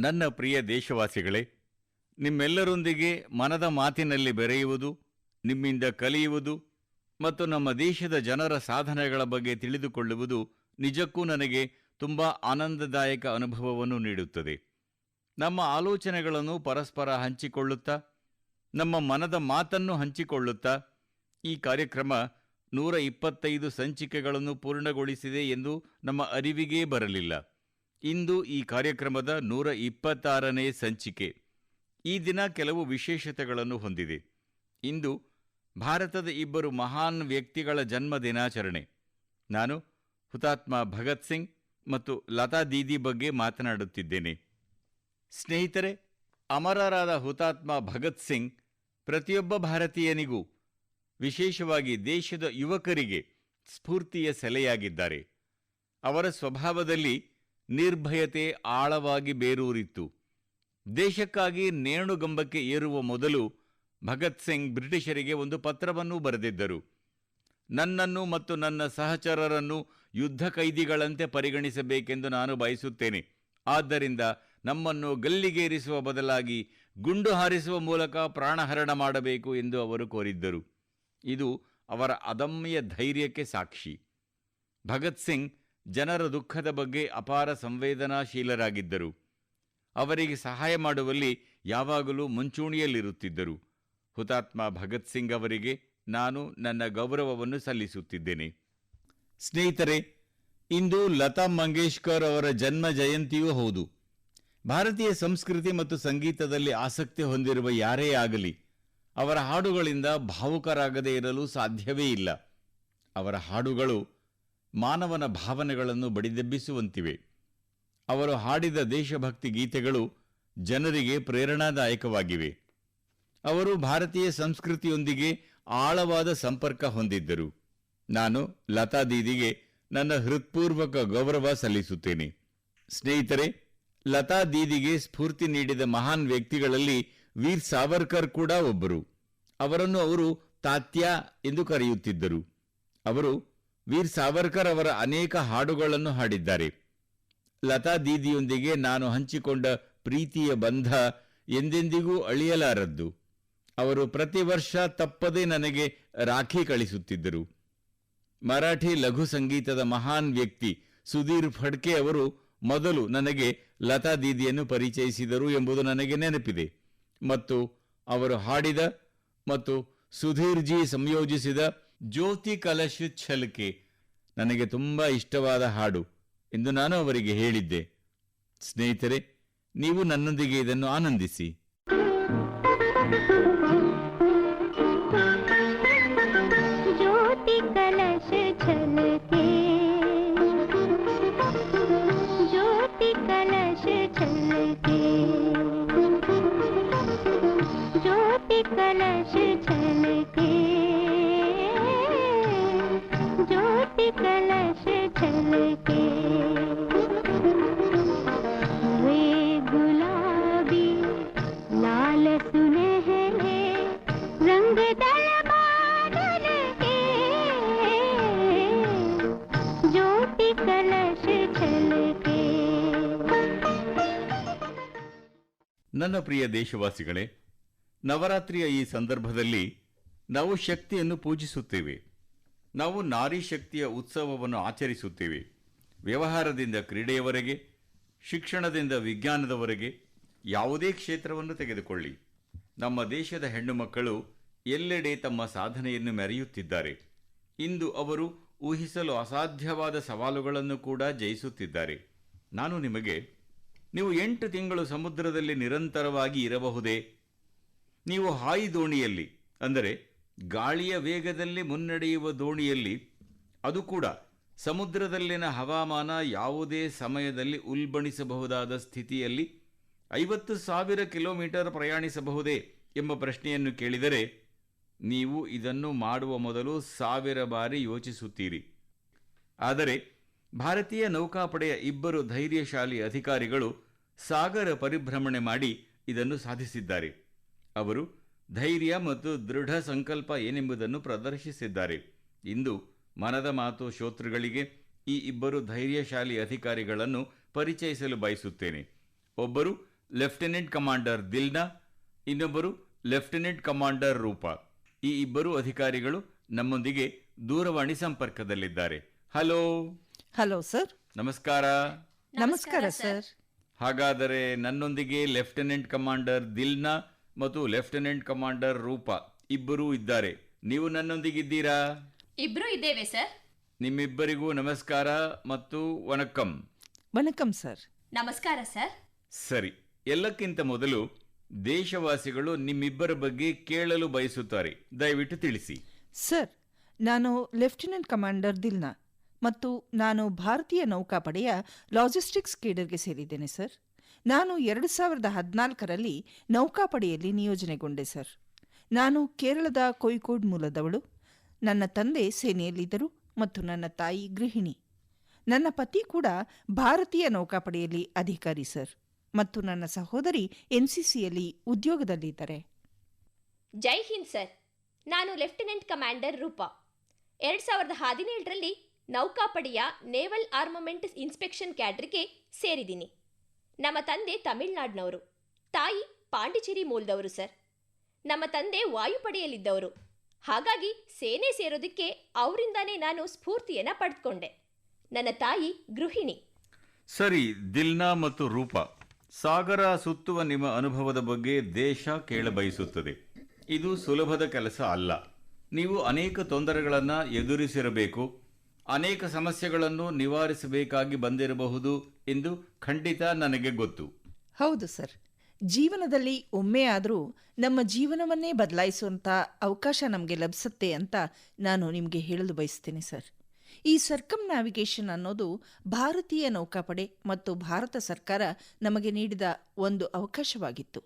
ನನ್ನ ಪ್ರಿಯ ದೇಶವಾಸಿಗಳೇ, ನಿಮ್ಮೆಲ್ಲರೊಂದಿಗೆ ಮನದ ಮಾತಿನಲ್ಲಿ ಬೆರೆಯುವುದು, ನಿಮ್ಮಿಂದ ಕಲಿಯುವುದು ಮತ್ತು ನಮ್ಮ ದೇಶದ ಜನರ ಸಾಧನೆಗಳ ಬಗ್ಗೆ ತಿಳಿದುಕೊಳ್ಳುವುದು ನಿಜಕ್ಕೂ ನನಗೆ ತುಂಬ ಆನಂದದಾಯಕ ಅನುಭವವನ್ನು ನೀಡುತ್ತದೆ. ನಮ್ಮ ಆಲೋಚನೆಗಳನ್ನು ಪರಸ್ಪರ ಹಂಚಿಕೊಳ್ಳುತ್ತಾ, ನಮ್ಮ ಮನದ ಮಾತನ್ನು ಹಂಚಿಕೊಳ್ಳುತ್ತಾ ಈ ಕಾರ್ಯಕ್ರಮ ನೂರ ಇಪ್ಪತ್ತೈದು ಸಂಚಿಕೆಗಳನ್ನು ಪೂರ್ಣಗೊಳಿಸಿದೆ ಎಂದು ನಮ್ಮ ಅರಿವಿಗೇ ಬರಲಿಲ್ಲ. ಇಂದು ಈ ಕಾರ್ಯಕ್ರಮದ ನೂರ ಇಪ್ಪತ್ತಾರನೇ ಸಂಚಿಕೆ. ಈ ದಿನ ಕೆಲವು ವಿಶೇಷತೆಗಳನ್ನು ಹೊಂದಿದೆ. ಇಂದು ಭಾರತದ ಇಬ್ಬರು ಮಹಾನ್ ವ್ಯಕ್ತಿಗಳ ಜನ್ಮ ದಿನಾಚರಣೆ. ನಾನು ಹುತಾತ್ಮ ಭಗತ್ ಸಿಂಗ್ ಮತ್ತು ಲತಾ ದೀದಿ ಬಗ್ಗೆ ಮಾತನಾಡುತ್ತಿದ್ದೇನೆ. ಸ್ನೇಹಿತರೆ, ಅಮರರಾದ ಹುತಾತ್ಮ ಭಗತ್ ಸಿಂಗ್ ಪ್ರತಿಯೊಬ್ಬ ಭಾರತೀಯನಿಗೂ, ವಿಶೇಷವಾಗಿ ದೇಶದ ಯುವಕರಿಗೆ ಸ್ಫೂರ್ತಿಯ ಸೆಲೆಯಾಗಿದ್ದಾರೆ. ಅವರ ಸ್ವಭಾವದಲ್ಲಿ ನಿರ್ಭಯತೆ ಆಳವಾಗಿ ಬೇರೂರಿತ್ತು. ದೇಶಕ್ಕಾಗಿ ನೇಣುಗಂಬಕ್ಕೆ ಏರುವ ಮೊದಲು ಭಗತ್ ಸಿಂಗ್ ಬ್ರಿಟಿಷರಿಗೆ ಒಂದು ಪತ್ರವನ್ನೂ ಬರೆದಿದ್ದರು. ನನ್ನನ್ನು ಮತ್ತು ನನ್ನ ಸಹಚರರನ್ನು ಯುದ್ಧ ಕೈದಿಗಳಂತೆ ಪರಿಗಣಿಸಬೇಕೆಂದು ನಾನು ಬಯಸುತ್ತೇನೆ. ಆದ್ದರಿಂದ ನಮ್ಮನ್ನು ಗಲ್ಲಿಗೇರಿಸುವ ಬದಲಾಗಿ ಗುಂಡು ಹಾರಿಸುವ ಮೂಲಕ ಪ್ರಾಣಹರಣ ಮಾಡಬೇಕು ಎಂದು ಅವರು ಕೋರಿದ್ದರು. ಇದು ಅವರ ಅದಮ್ಯ ಧೈರ್ಯಕ್ಕೆ ಸಾಕ್ಷಿ. ಭಗತ್ ಸಿಂಗ್ ಜನರ ದುಃಖದ ಬಗ್ಗೆ ಅಪಾರ ಸಂವೇದನಾಶೀಲರಾಗಿದ್ದರು. ಅವರಿಗೆ ಸಹಾಯ ಮಾಡುವಲ್ಲಿ ಯಾವಾಗಲೂ ಮುಂಚೂಣಿಯಲ್ಲಿರುತ್ತಿದ್ದರು. ಹುತಾತ್ಮ ಭಗತ್ ಸಿಂಗ್ ಅವರಿಗೆ ನಾನು ನನ್ನ ಗೌರವವನ್ನು ಸಲ್ಲಿಸುತ್ತಿದ್ದೇನೆ. ಸ್ನೇಹಿತರೆ, ಇಂದು ಲತಾ ಮಂಗೇಶ್ಕರ್ ಅವರ ಜನ್ಮ ಜಯಂತಿಯೂ ಹೌದು. ಭಾರತೀಯ ಸಂಸ್ಕೃತಿ ಮತ್ತು ಸಂಗೀತದಲ್ಲಿ ಆಸಕ್ತಿ ಹೊಂದಿರುವ ಯಾರೇ ಆಗಲಿ, ಅವರ ಹಾಡುಗಳಿಂದ ಭಾವುಕರಾಗದೇ ಇರಲು ಸಾಧ್ಯವೇ ಇಲ್ಲ. ಅವರ ಹಾಡುಗಳು ಮಾನವನ ಭಾವನೆಗಳನ್ನು ಬಡಿದೆಬ್ಬಿಸುವಂತಿವೆ. ಅವರು ಹಾಡಿದ ದೇಶಭಕ್ತಿ ಗೀತೆಗಳು ಜನರಿಗೆ ಪ್ರೇರಣಾದಾಯಕವಾಗಿವೆ. ಅವರು ಭಾರತೀಯ ಸಂಸ್ಕೃತಿಯೊಂದಿಗೆ ಆಳವಾದ ಸಂಪರ್ಕ ಹೊಂದಿದ್ದರು. ನಾನು ಲತಾ ದೀದಿಗೆ ನನ್ನ ಹೃತ್ಪೂರ್ವಕ ಗೌರವ ಸಲ್ಲಿಸುತ್ತೇನೆ. ಸ್ನೇಹಿತರೆ, ಲತಾ ದೀದಿಗೆ ಸ್ಫೂರ್ತಿ ನೀಡಿದ ಮಹಾನ್ ವ್ಯಕ್ತಿಗಳಲ್ಲಿ ವೀರ್ ಸಾವರ್ಕರ್ ಕೂಡ ಒಬ್ಬರು. ಅವರನ್ನು ಅವರು ತಾತ್ಯ ಎಂದು ಕರೆಯುತ್ತಿದ್ದರು. ಅವರು ವೀರ್ ಸಾವರ್ಕರ್ ಅವರ ಅನೇಕ ಹಾಡುಗಳನ್ನು ಹಾಡಿದ್ದಾರೆ. ಲತಾ ದೀದಿಯೊಂದಿಗೆ ನಾನು ಹಂಚಿಕೊಂಡ ಪ್ರೀತಿಯ ಬಂಧ ಎಂದೆಂದಿಗೂ ಅಳಿಯಲಾರದ್ದು. ಅವರು ಪ್ರತಿ ವರ್ಷ ತಪ್ಪದೇ ನನಗೆ ರಾಖಿ ಕಳಿಸುತ್ತಿದ್ದರು. ಮರಾಠಿ ಲಘು ಸಂಗೀತದ ಮಹಾನ್ ವ್ಯಕ್ತಿ ಸುಧೀರ್ ಫಡ್ಕೆ ಅವರು ಮೊದಲು ನನಗೆ ಲತಾ ದೀದಿಯನ್ನು ಪರಿಚಯಿಸಿದರು ಎಂಬುದು ನನಗೆ ನೆನಪಿದೆ. ಮತ್ತು ಅವರು ಹಾಡಿದ ಮತ್ತು ಸುಧೀರ್ಜಿ ಸಂಯೋಜಿಸಿದ ಜ್ಯೋತಿ ಕಲಶ ಛಲಕೆ. ನನಗೆ ತುಂಬಾ ಇಷ್ಟವಾದ ಹಾಡು. ಎಂದು ನಾನು ಅವರಿಗೆ ಹೇಳಿದ್ದೆ. ಸ್ನೇಹಿತರೆ, ನೀವು ನನ್ನೊಂದಿಗೆ ಇದನ್ನು ಆನಂದಿಸಿ. ಜ್ಯೋತಿ ಕಲಶ ಛಲಕೆ. ಜ್ಯೋತಿ ಕಲಶ ಛಲಕೆ. ಜ್ಯೋತಿ ಕಲಶ ಛಲಕೆ. ನನ್ನ ಪ್ರಿಯ ದೇಶವಾಸಿಗಳೇ, ನವರಾತ್ರಿಯ ಈ ಸಂದರ್ಭದಲ್ಲಿ ನಾವು ಶಕ್ತಿಯನ್ನು ಪೂಜಿಸುತ್ತೇವೆ. ನಾವು ನಾರಿ ಶಕ್ತಿಯ ಉತ್ಸವವನ್ನು ಆಚರಿಸುತ್ತೇವೆ. ವ್ಯವಹಾರದಿಂದ ಕ್ರೀಡೆಯವರೆಗೆ, ಶಿಕ್ಷಣದಿಂದ ವಿಜ್ಞಾನದವರೆಗೆ ಯಾವುದೇ ಕ್ಷೇತ್ರವನ್ನು ತೆಗೆದುಕೊಳ್ಳಿ. ನಮ್ಮ ದೇಶದ ಹೆಣ್ಣು ಮಕ್ಕಳು ಎಲ್ಲೆಡೆ ತಮ್ಮ ಸಾಧನೆಯನ್ನು ಮೆರೆಯುತ್ತಿದ್ದಾರೆ. ಇಂದು ಅವರು ಊಹಿಸಲು ಅಸಾಧ್ಯವಾದ ಸವಾಲುಗಳನ್ನು ಕೂಡ ಜಯಿಸುತ್ತಿದ್ದಾರೆ. ನಾನು ನಿಮಗೆ ನೀವು ಎಂಟು ತಿಂಗಳು ಸಮುದ್ರದಲ್ಲಿ ನಿರಂತರವಾಗಿ ಇರಬಹುದೇ? ನೀವು ಹಾಯಿ ದೋಣಿಯಲ್ಲಿ, ಅಂದರೆ ಗಾಳಿಯ ವೇಗದಲ್ಲಿ ಮುನ್ನಡೆಯುವ ದೋಣಿಯಲ್ಲಿ, ಅದು ಕೂಡ ಸಮುದ್ರದಲ್ಲಿನ ಹವಾಮಾನ ಯಾವುದೇ ಸಮಯದಲ್ಲಿ ಉಲ್ಬಣಿಸಬಹುದಾದ ಸ್ಥಿತಿಯಲ್ಲಿ ಐವತ್ತು ಸಾವಿರ ಕಿಲೋಮೀಟರ್ ಪ್ರಯಾಣಿಸಬಹುದೇ ಎಂಬ ಪ್ರಶ್ನೆಯನ್ನು ಕೇಳಿದರೆ ನೀವು ಇದನ್ನು ಮಾಡುವ ಮೊದಲು ಸಾವಿರ ಬಾರಿ ಯೋಚಿಸುತ್ತೀರಿ. ಆದರೆ ಭಾರತೀಯ ನೌಕಾಪಡೆಯ ಇಬ್ಬರು ಧೈರ್ಯಶಾಲಿ ಅಧಿಕಾರಿಗಳು ಸಾಗರ ಪರಿಭ್ರಮಣೆ ಮಾಡಿ ಇದನ್ನು ಸಾಧಿಸಿದ್ದಾರೆ. ಅವರು ಧೈರ್ಯ ಮತ್ತು ದೃಢ ಸಂಕಲ್ಪ ಏನೆಂಬುದನ್ನು ಪ್ರದರ್ಶಿಸಿದ್ದಾರೆ. ಇಂದು ಮನದ ಮಾತು ಶ್ರೋತೃಗಳಿಗೆ ಈ ಇಬ್ಬರು ಧೈರ್ಯಶಾಲಿ ಅಧಿಕಾರಿಗಳನ್ನು ಪರಿಚಯಿಸಲು ಬಯಸುತ್ತೇನೆ. ಒಬ್ಬರು ಲೆಫ್ಟಿನೆಂಟ್ ಕಮಾಂಡರ್ ದಿಲ್ನಾ, ಇನ್ನೊಬ್ಬರು ಲೆಫ್ಟಿನೆಂಟ್ ಕಮಾಂಡರ್ ರೂಪಾ. ಈ ಇಬ್ಬರು ಅಧಿಕಾರಿಗಳು ನಮ್ಮೊಂದಿಗೆ ದೂರವಾಣಿ ಸಂಪರ್ಕದಲ್ಲಿದ್ದಾರೆ. ಹಲೋ! Hello sir. ನಮಸ್ಕಾರ. ನಮಸ್ಕಾರ ಸರ್. ಹಾಗಾದರೆ ನನ್ನೊಂದಿಗೆ ಲೆಫ್ಟಿನೆಂಟ್ ಕಮಾಂಡರ್ ದಿಲ್ನಾ ಮತ್ತು ಲೆಫ್ಟಿನೆಂಟ್ ಕಮಾಂಡರ್ ರೂಪಾ ಇಬ್ಬರೂ ಇದ್ದಾರೆ. ನೀವು ನನ್ನೊಂದಿಗಿದ್ದೀರಾ? ಇಬ್ಬರು ಇದ್ದೇವೆ ಸರ್. ನಿಮ್ಮಿಬ್ಬರಿಗೂ ನಮಸ್ಕಾರ ಮತ್ತು ವನಕಂ ವನಕಂ ಸರ್. ನಮಸ್ಕಾರ ಸರ್. ಸರಿ ಎಲ್ಲಕ್ಕಿಂತ ಮೊದಲು ದೇಶವಾಸಿಗಳು ನಿಮ್ಮಿಬ್ಬರ ಬಗ್ಗೆ ಕೇಳಲು ಬಯಸುತ್ತಾರೆ. ದಯವಿಟ್ಟು ತಿಳಿಸಿ. ಸರ್ ನಾನು ಲೆಫ್ಟಿನೆಂಟ್ ಕಮಾಂಡರ್ ದಿಲ್ನಾ. ಮತ್ತು ನಾನು ಭಾರತೀಯ ನೌಕಾಪಡೆಯ ಲಾಜಿಸ್ಟಿಕ್ಸ್ ಕೇಡರ್ಗೆ ಸೇರಿದ್ದೇನೆ, ಸರ್. ನಾನು ಎರಡು ಸಾವಿರದ ಹದಿನಾಲ್ಕರಲ್ಲಿ ನೌಕಾಪಡೆಯಲ್ಲಿ ನಿಯೋಜನೆಗೊಂಡೆ, ಸರ್. ನಾನು ಕೇರಳದ ಕೊಯ್ಕೋಡ್ ಮೂಲದವಳು. ನನ್ನ ತಂದೆ ಸೇನೆಯಲ್ಲಿದ್ದರು ಮತ್ತು ನನ್ನ ತಾಯಿ ಗೃಹಿಣಿ. ನನ್ನ ಪತಿ ಕೂಡ ಭಾರತೀಯ ನೌಕಾಪಡೆಯಲ್ಲಿ ಅಧಿಕಾರಿ, ಸರ್, ಮತ್ತು ನನ್ನ ಸಹೋದರಿ ಎನ್ಸಿಸಿಯಲ್ಲಿ ಉದ್ಯೋಗದಲ್ಲಿದ್ದಾರೆ. ಜೈ ಹಿಂದ್, ಸರ್. ನಾನು ಲೆಫ್ಟಿನೆಂಟ್ ಕಮಾಂಡರ್ ರೂಪಾ. ಎರಡು ಸಾವಿರದ ಹದಿನೇಳರಲ್ಲಿ ನೌಕಾಪಡೆಯ ನೇವಲ್ ಆರ್ಮಮೆಂಟ್ ಇನ್ಸ್ಪೆಕ್ಷನ್ ಕ್ಯಾಡ್ರಿಗೆ ಸೇರಿದ್ದೀನಿ. ನಮ್ಮ ತಂದೆ ತಮಿಳ್ನಾಡಿನವರು. ತಾಯಿ ಪಾಂಡಿಚೇರಿ ಮೂಲದವರು ಸರ್. ನಮ್ಮ ತಂದೆ ವಾಯುಪಡೆಯಲ್ಲಿದ್ದವರು. ಹಾಗಾಗಿ ಸೇನೆ ಸೇರೋದಕ್ಕೆ ಅವರಿಂದಾನೇ ನಾನು ಸ್ಫೂರ್ತಿಯನ್ನು ಪಡೆದುಕೊಂಡೆ ನನ್ನ ತಾಯಿ ಗೃಹಿಣಿ. ಸರಿ, ದಿಲ್ನಾ ಮತ್ತು ರೂಪ, ಸಾಗರ ಸುತ್ತುವ ನಿಮ್ಮ ಅನುಭವದ ಬಗ್ಗೆ ದೇಶ ಕೇಳಬಯಸುತ್ತದೆ. ಇದು ಸುಲಭದ ಕೆಲಸ ಅಲ್ಲ. ನೀವು ಅನೇಕ ತೊಂದರೆಗಳನ್ನು ಎದುರಿಸಿರಬೇಕು. ಅನೇಕ ಸಮಸ್ಯೆಗಳನ್ನು ನಿವಾರಿಸಬೇಕಾಗಿ ಬಂದಿರಬಹುದು ಎಂದು ಖಂಡಿತ ನನಗೆ ಗೊತ್ತು. ಹೌದು ಸರ್. ಜೀವನದಲ್ಲಿ ಒಮ್ಮೆ ಆದರೂ ನಮ್ಮ ಜೀವನವನ್ನೇ ಬದಲಾಯಿಸುವಂಥ ಅವಕಾಶ ನಮಗೆ ಲಭಿಸುತ್ತೆ ಅಂತ ನಾನು ನಿಮಗೆ ಹೇಳಲು ಬಯಸ್ತೇನೆ ಸರ್. ಈ ಸರ್ಕಮ್ ನ್ಯಾವಿಗೇಷನ್ ಅನ್ನೋದು ಭಾರತೀಯ ನೌಕಾಪಡೆ ಮತ್ತು ಭಾರತ ಸರ್ಕಾರ ನಮಗೆ ನೀಡಿದ ಒಂದು ಅವಕಾಶವಾಗಿತ್ತು.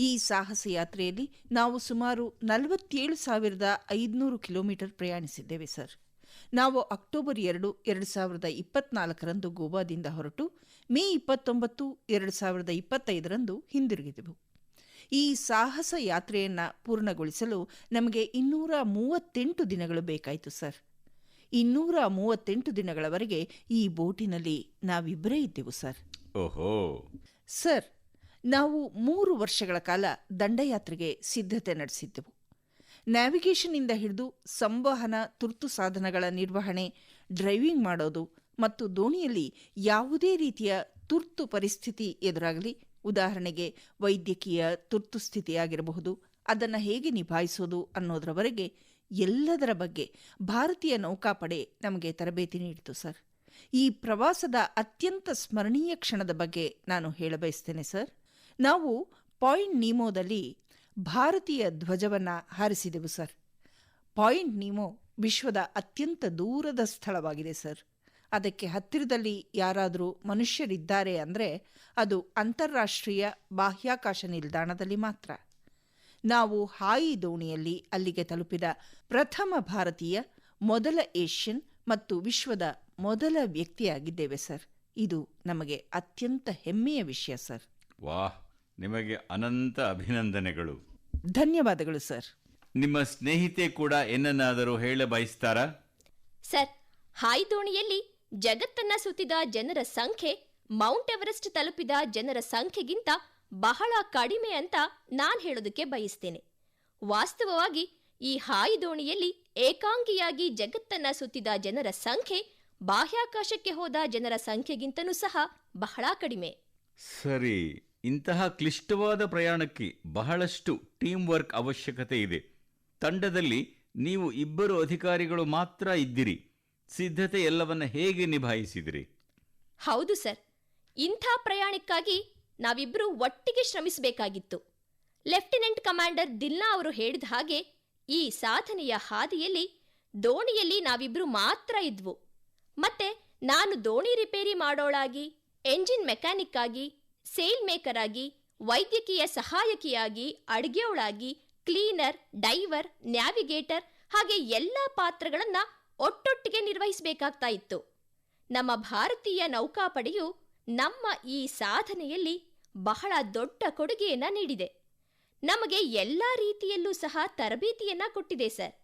ಈ ಸಾಹಸ ಯಾತ್ರೆಯಲ್ಲಿ ನಾವು ಸುಮಾರು ನಲವತ್ತೇಳು ಸಾವಿರದ ಐದುನೂರು ಕಿಲೋಮೀಟರ್ ಪ್ರಯಾಣಿಸಿದ್ದೇವೆ ಸರ್. ನಾವು ಅಕ್ಟೋಬರ್ ಎರಡು ಎರಡು ಸಾವಿರದ ಇಪ್ಪತ್ನಾಲ್ಕರಂದು ಗೋವಾದಿಂದ ಹೊರಟು ಮೇ ಇಪ್ಪತ್ತೊಂಬತ್ತು ಎರಡು ಸಾವಿರದ ಇಪ್ಪತ್ತೈದರಂದು ಹಿಂದಿರುಗಿದೆವು. ಈ ಸಾಹಸ ಯಾತ್ರೆಯನ್ನು ಪೂರ್ಣಗೊಳಿಸಲು ನಮಗೆ ಇನ್ನೂರ ಮೂವತ್ತೆಂಟು ದಿನಗಳು ಬೇಕಾಯಿತು ಸರ್. ಇನ್ನೂರ ಮೂವತ್ತೆಂಟು ದಿನಗಳವರೆಗೆ ಈ ಬೋಟಿನಲ್ಲಿ ನಾವಿಬ್ಬರೇ ಇದ್ದೆವು ಸರ್. ಓಹೋ! ಸರ್ ನಾವು ಮೂರು ವರ್ಷಗಳ ಕಾಲ ದಂಡಯಾತ್ರೆಗೆ ಸಿದ್ಧತೆ ನಡೆಸಿದ್ದೆವು. ನ್ಯಾವಿಗೇಷನ್ನಿಂದ ಹಿಡಿದು ಸಂವಹನ, ತುರ್ತು ಸಾಧನಗಳ ನಿರ್ವಹಣೆ ಡ್ರೈವಿಂಗ್ ಮಾಡೋದು ಮತ್ತು ದೋಣಿಯಲ್ಲಿ ಯಾವುದೇ ರೀತಿಯ ತುರ್ತು ಪರಿಸ್ಥಿತಿ ಎದುರಾಗಲಿ, ಉದಾಹರಣೆಗೆ ವೈದ್ಯಕೀಯ ತುರ್ತು ಸ್ಥಿತಿಯಾಗಿರಬಹುದು. ಅದನ್ನು ಹೇಗೆ ನಿಭಾಯಿಸೋದು ಅನ್ನೋದರವರೆಗೆ ಎಲ್ಲದರ ಬಗ್ಗೆ ಭಾರತೀಯ ನೌಕಾಪಡೆ ನಮಗೆ ತರಬೇತಿ ನೀಡಿತು ಸರ್. ಈ ಪ್ರವಾಸದ ಅತ್ಯಂತ ಸ್ಮರಣೀಯ ಕ್ಷಣದ ಬಗ್ಗೆ ನಾನು ಹೇಳಬಯಸ್ತೇನೆ ಸರ್. ನಾವು ಪಾಯಿಂಟ್ ನೀಮೋದಲ್ಲಿ ಭಾರತೀಯ ಧ್ವಜವನ್ನು ಹಾರಿಸಿದೆವು, ಸರ್. ಪಾಯಿಂಟ್ ನೀಮೋ ವಿಶ್ವದ ಅತ್ಯಂತ ದೂರದ ಸ್ಥಳವಾಗಿದೆ, ಸರ್. ಅದಕ್ಕೆ ಹತ್ತಿರದಲ್ಲಿ ಯಾರಾದರೂ ಮನುಷ್ಯರಿದ್ದಾರೆ ಅಂದರೆ ಅದು ಅಂತಾರಾಷ್ಟ್ರೀಯ ಬಾಹ್ಯಾಕಾಶ ನಿಲ್ದಾಣದಲ್ಲಿ ಮಾತ್ರ. ನಾವು ಹಾಯಿ ದೋಣಿಯಲ್ಲಿ ಅಲ್ಲಿಗೆ ತಲುಪಿದ ಪ್ರಥಮ ಭಾರತೀಯ, ಮೊದಲ ಏಷ್ಯನ್ ಮತ್ತು ವಿಶ್ವದ ಮೊದಲ ವ್ಯಕ್ತಿಯಾಗಿದ್ದೇವೆ, ಸರ್. ಇದು ನಮಗೆ ಅತ್ಯಂತ ಹೆಮ್ಮೆಯ ವಿಷಯ, ಸರ್. ವಾಹ್, ನಿಮಗೆ ಅನಂತ ಅಭಿನಂದನೆಗಳು. ಧನ್ಯವಾದಗಳು ಸರ್. ನಿಮ್ಮ ಸ್ನೇಹಿತೆ ಕೂಡ ಏನನ್ನಾದರೂ ಹೇಳ ಬಯಸ್ತಾರಾ? ಸರ್ ಹಾಯ್ ದೋಣಿಯಲ್ಲಿ ಜಗತ್ತನ್ನ ಸುತ್ತಿದ ಜನರ ಸಂಖ್ಯೆ ಮೌಂಟ್ ಎವರೆಸ್ಟ್ ತಲುಪಿದ ಜನರ ಸಂಖ್ಯೆಗಿಂತ ಬಹಳ ಕಡಿಮೆ ಅಂತ ನಾನ್ ಹೇಳೋದಕ್ಕೆ ಬಯಸ್ತೇನೆ. ವಾಸ್ತವವಾಗಿ ಈ ಹಾಯಿ ದೋಣಿಯಲ್ಲಿ ಏಕಾಂಗಿಯಾಗಿ ಜಗತ್ತನ್ನ ಸುತ್ತಿದ ಜನರ ಸಂಖ್ಯೆ ಬಾಹ್ಯಾಕಾಶಕ್ಕೆ ಹೋದ ಜನರ ಸಂಖ್ಯೆಗಿಂತನೂ ಸಹ ಬಹಳ ಕಡಿಮೆ. ಸರಿ. ಇಂತಹ ಕ್ಲಿಷ್ಟವಾದ ಪ್ರಯಾಣಕ್ಕೆ ಬಹಳಷ್ಟು ಟೀಮ್ ವರ್ಕ್ ಅವಶ್ಯಕತೆ ಇದೆ. ತಂಡದಲ್ಲಿ ನೀವು ಇಬ್ಬರು ಅಧಿಕಾರಿಗಳು ಮಾತ್ರ ಇದ್ದಿರಿ. ಸಿದ್ಧತೆ ಎಲ್ಲವನ್ನ ಹೇಗೆ ನಿಭಾಯಿಸಿದಿರಿ? ಹೌದು ಸರ್. ಇಂಥ ಪ್ರಯಾಣಕ್ಕಾಗಿ ನಾವಿಬ್ಬರು ಒಟ್ಟಿಗೆ ಶ್ರಮಿಸಬೇಕಾಗಿತ್ತು. ಲೆಫ್ಟಿನೆಂಟ್ ಕಮಾಂಡರ್ ದಿಲ್ನಾ ಅವರು ಹೇಳಿದ ಹಾಗೆ ಈ ಸಾಧನೆಯ ಹಾದಿಯಲ್ಲಿ ದೋಣಿಯಲ್ಲಿ ನಾವಿಬ್ರು ಮಾತ್ರ ಇದ್ವು. ಮತ್ತೆ ನಾನು ದೋಣಿ ರಿಪೇರಿ ಮಾಡೋಳಾಗಿ, ಎಂಜಿನ್ ಮೆಕ್ಯಾನಿಕ್ ಆಗಿ ಸೇಲ್ ಮೇಕರ್ ಆಗಿ ವೈದ್ಯಕೀಯ ಸಹಾಯಕಿಯಾಗಿ ಅಡುಗೆಯೊಳಾಗಿ ಕ್ಲೀನರ್, ಡೈವರ್, ನ್ಯಾವಿಗೇಟರ್ ಹಾಗೆ ಎಲ್ಲ ಪಾತ್ರಗಳನ್ನ ಒಟ್ಟೊಟ್ಟಿಗೆ ನಿರ್ವಹಿಸಬೇಕಾಗ್ತಾ ಇತ್ತು. ನಮ್ಮ ಭಾರತೀಯ ನೌಕಾಪಡೆಯು ನಮ್ಮ ಈ ಸಾಧನೆಯಲ್ಲಿ ಬಹಳ ದೊಡ್ಡ ಕೊಡುಗೆಯನ್ನ ನೀಡಿದೆ. ನಮಗೆ ಎಲ್ಲ ರೀತಿಯಲ್ಲೂ ಸಹ ತರಬೇತಿಯನ್ನ ಕೊಟ್ಟಿದೆ, ಸರ್.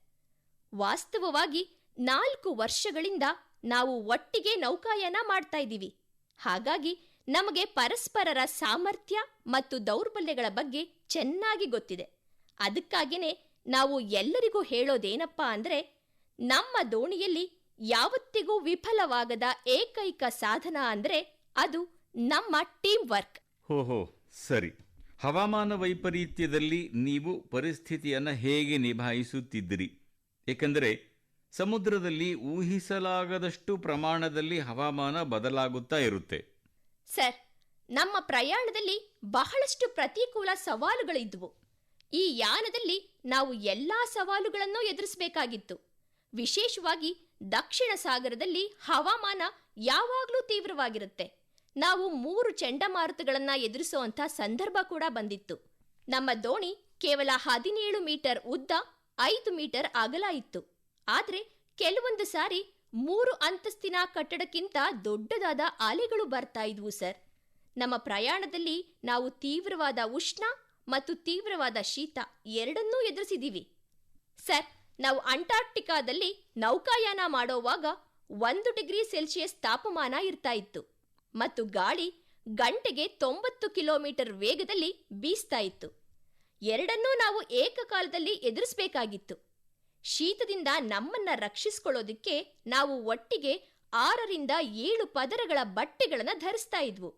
ವಾಸ್ತವವಾಗಿ ನಾಲ್ಕು ವರ್ಷಗಳಿಂದ ನಾವು ಒಟ್ಟಿಗೆ ನೌಕಾಯಾನ ಮಾಡ್ತಾ ಇದ್ದೀವಿ. ಹಾಗಾಗಿ ನಮಗೆ ಪರಸ್ಪರರ ಸಾಮರ್ಥ್ಯ ಮತ್ತು ದೌರ್ಬಲ್ಯಗಳ ಬಗ್ಗೆ ಚೆನ್ನಾಗಿ ಗೊತ್ತಿದೆ. ಅದಕ್ಕಾಗಿಯೇ ನಾವು ಎಲ್ಲರಿಗೂ ಹೇಳೋದೇನಪ್ಪ ಅಂದ್ರೆ, ನಮ್ಮ ದೋಣಿಯಲ್ಲಿ ಯಾವತ್ತಿಗೂ ವಿಫಲವಾಗದ ಏಕೈಕ ಸಾಧನ ಅಂದ್ರೆ ಅದು ನಮ್ಮ ಟೀಮ್ ವರ್ಕ್. ಓಹೋ ಸರಿ. ಹವಾಮಾನ ವೈಪರೀತ್ಯದಲ್ಲಿ ನೀವು ಪರಿಸ್ಥಿತಿಯನ್ನು ಹೇಗೆ ನಿಭಾಯಿಸುತ್ತಿದ್ದಿರಿ? ಏಕೆಂದರೆ, ಸಮುದ್ರದಲ್ಲಿ ಊಹಿಸಲಾಗದಷ್ಟು ಪ್ರಮಾಣದಲ್ಲಿ ಹವಾಮಾನ ಬದಲಾಗುತ್ತಾ ಇರುತ್ತೆ. ಸರ್, ನಮ್ಮ ಪ್ರಯಾಣದಲ್ಲಿ ಬಹಳಷ್ಟು ಪ್ರತಿಕೂಲ ಸವಾಲುಗಳಿದ್ವು. ಈ ಯಾನದಲ್ಲಿ ನಾವು ಎಲ್ಲಾ ಸವಾಲುಗಳನ್ನು ಎದುರಿಸಬೇಕಾಗಿತ್ತು. ವಿಶೇಷವಾಗಿ ದಕ್ಷಿಣ ಸಾಗರದಲ್ಲಿ ಹವಾಮಾನ ಯಾವಾಗಲೂ ತೀವ್ರವಾಗಿರುತ್ತೆ. ನಾವು ಮೂರು ಚಂಡಮಾರುತಗಳನ್ನ ಎದುರಿಸುವಂಥ ಸಂದರ್ಭ ಕೂಡ ಬಂದಿತ್ತು. ನಮ್ಮ ದೋಣಿ ಕೇವಲ ಹದಿನೇಳು ಮೀಟರ್ ಉದ್ದ ಐದು ಮೀಟರ್ ಅಗಲ ಇತ್ತು. ಆದರೆ ಕೆಲವೊಂದು ಸಾರಿ ಮೂರು ಅಂತಸ್ತಿನ ಕಟ್ಟಡಕ್ಕಿಂತ ದೊಡ್ಡದಾದ ಅಲೆಗಳು ಬರ್ತಾ ಇದ್ವು, ಸರ್. ನಮ್ಮ ಪ್ರಯಾಣದಲ್ಲಿ ನಾವು ತೀವ್ರವಾದ ಉಷ್ಣ ಮತ್ತು ತೀವ್ರವಾದ ಶೀತ ಎರಡನ್ನೂ ಎದುರಿಸಿದೀವಿ ಸರ್, ನಾವು ಅಂಟಾರ್ಟಿಕಾದಲ್ಲಿ ನೌಕಾಯಾನ ಮಾಡೋವಾಗ ಒಂದು ಡಿಗ್ರಿ ಸೆಲ್ಸಿಯಸ್ ತಾಪಮಾನ ಇರ್ತಾ ಇತ್ತು ಮತ್ತು ಗಾಳಿ ಗಂಟೆಗೆ ತೊಂಬತ್ತು ಕಿಲೋಮೀಟರ್ ವೇಗದಲ್ಲಿ ಬೀಸ್ತಾ ಇತ್ತು. ಎರಡನ್ನೂ ನಾವು ಏಕಕಾಲದಲ್ಲಿ ಎದುರಿಸಬೇಕಾಗಿತ್ತು. ಶೀತದಿಂದ ನಮ್ಮನ್ನ ರಕ್ಷಿಸ್ಕೊಳ್ಳೋದಿಕ್ಕೆ ನಾವು ಒಟ್ಟಿಗೆ ಆರರಿಂದ ಏಳು ಪದರಗಳ ಬಟ್ಟೆಗಳನ್ನು ಧರಿಸ್ತಾ ಇದ್ವು.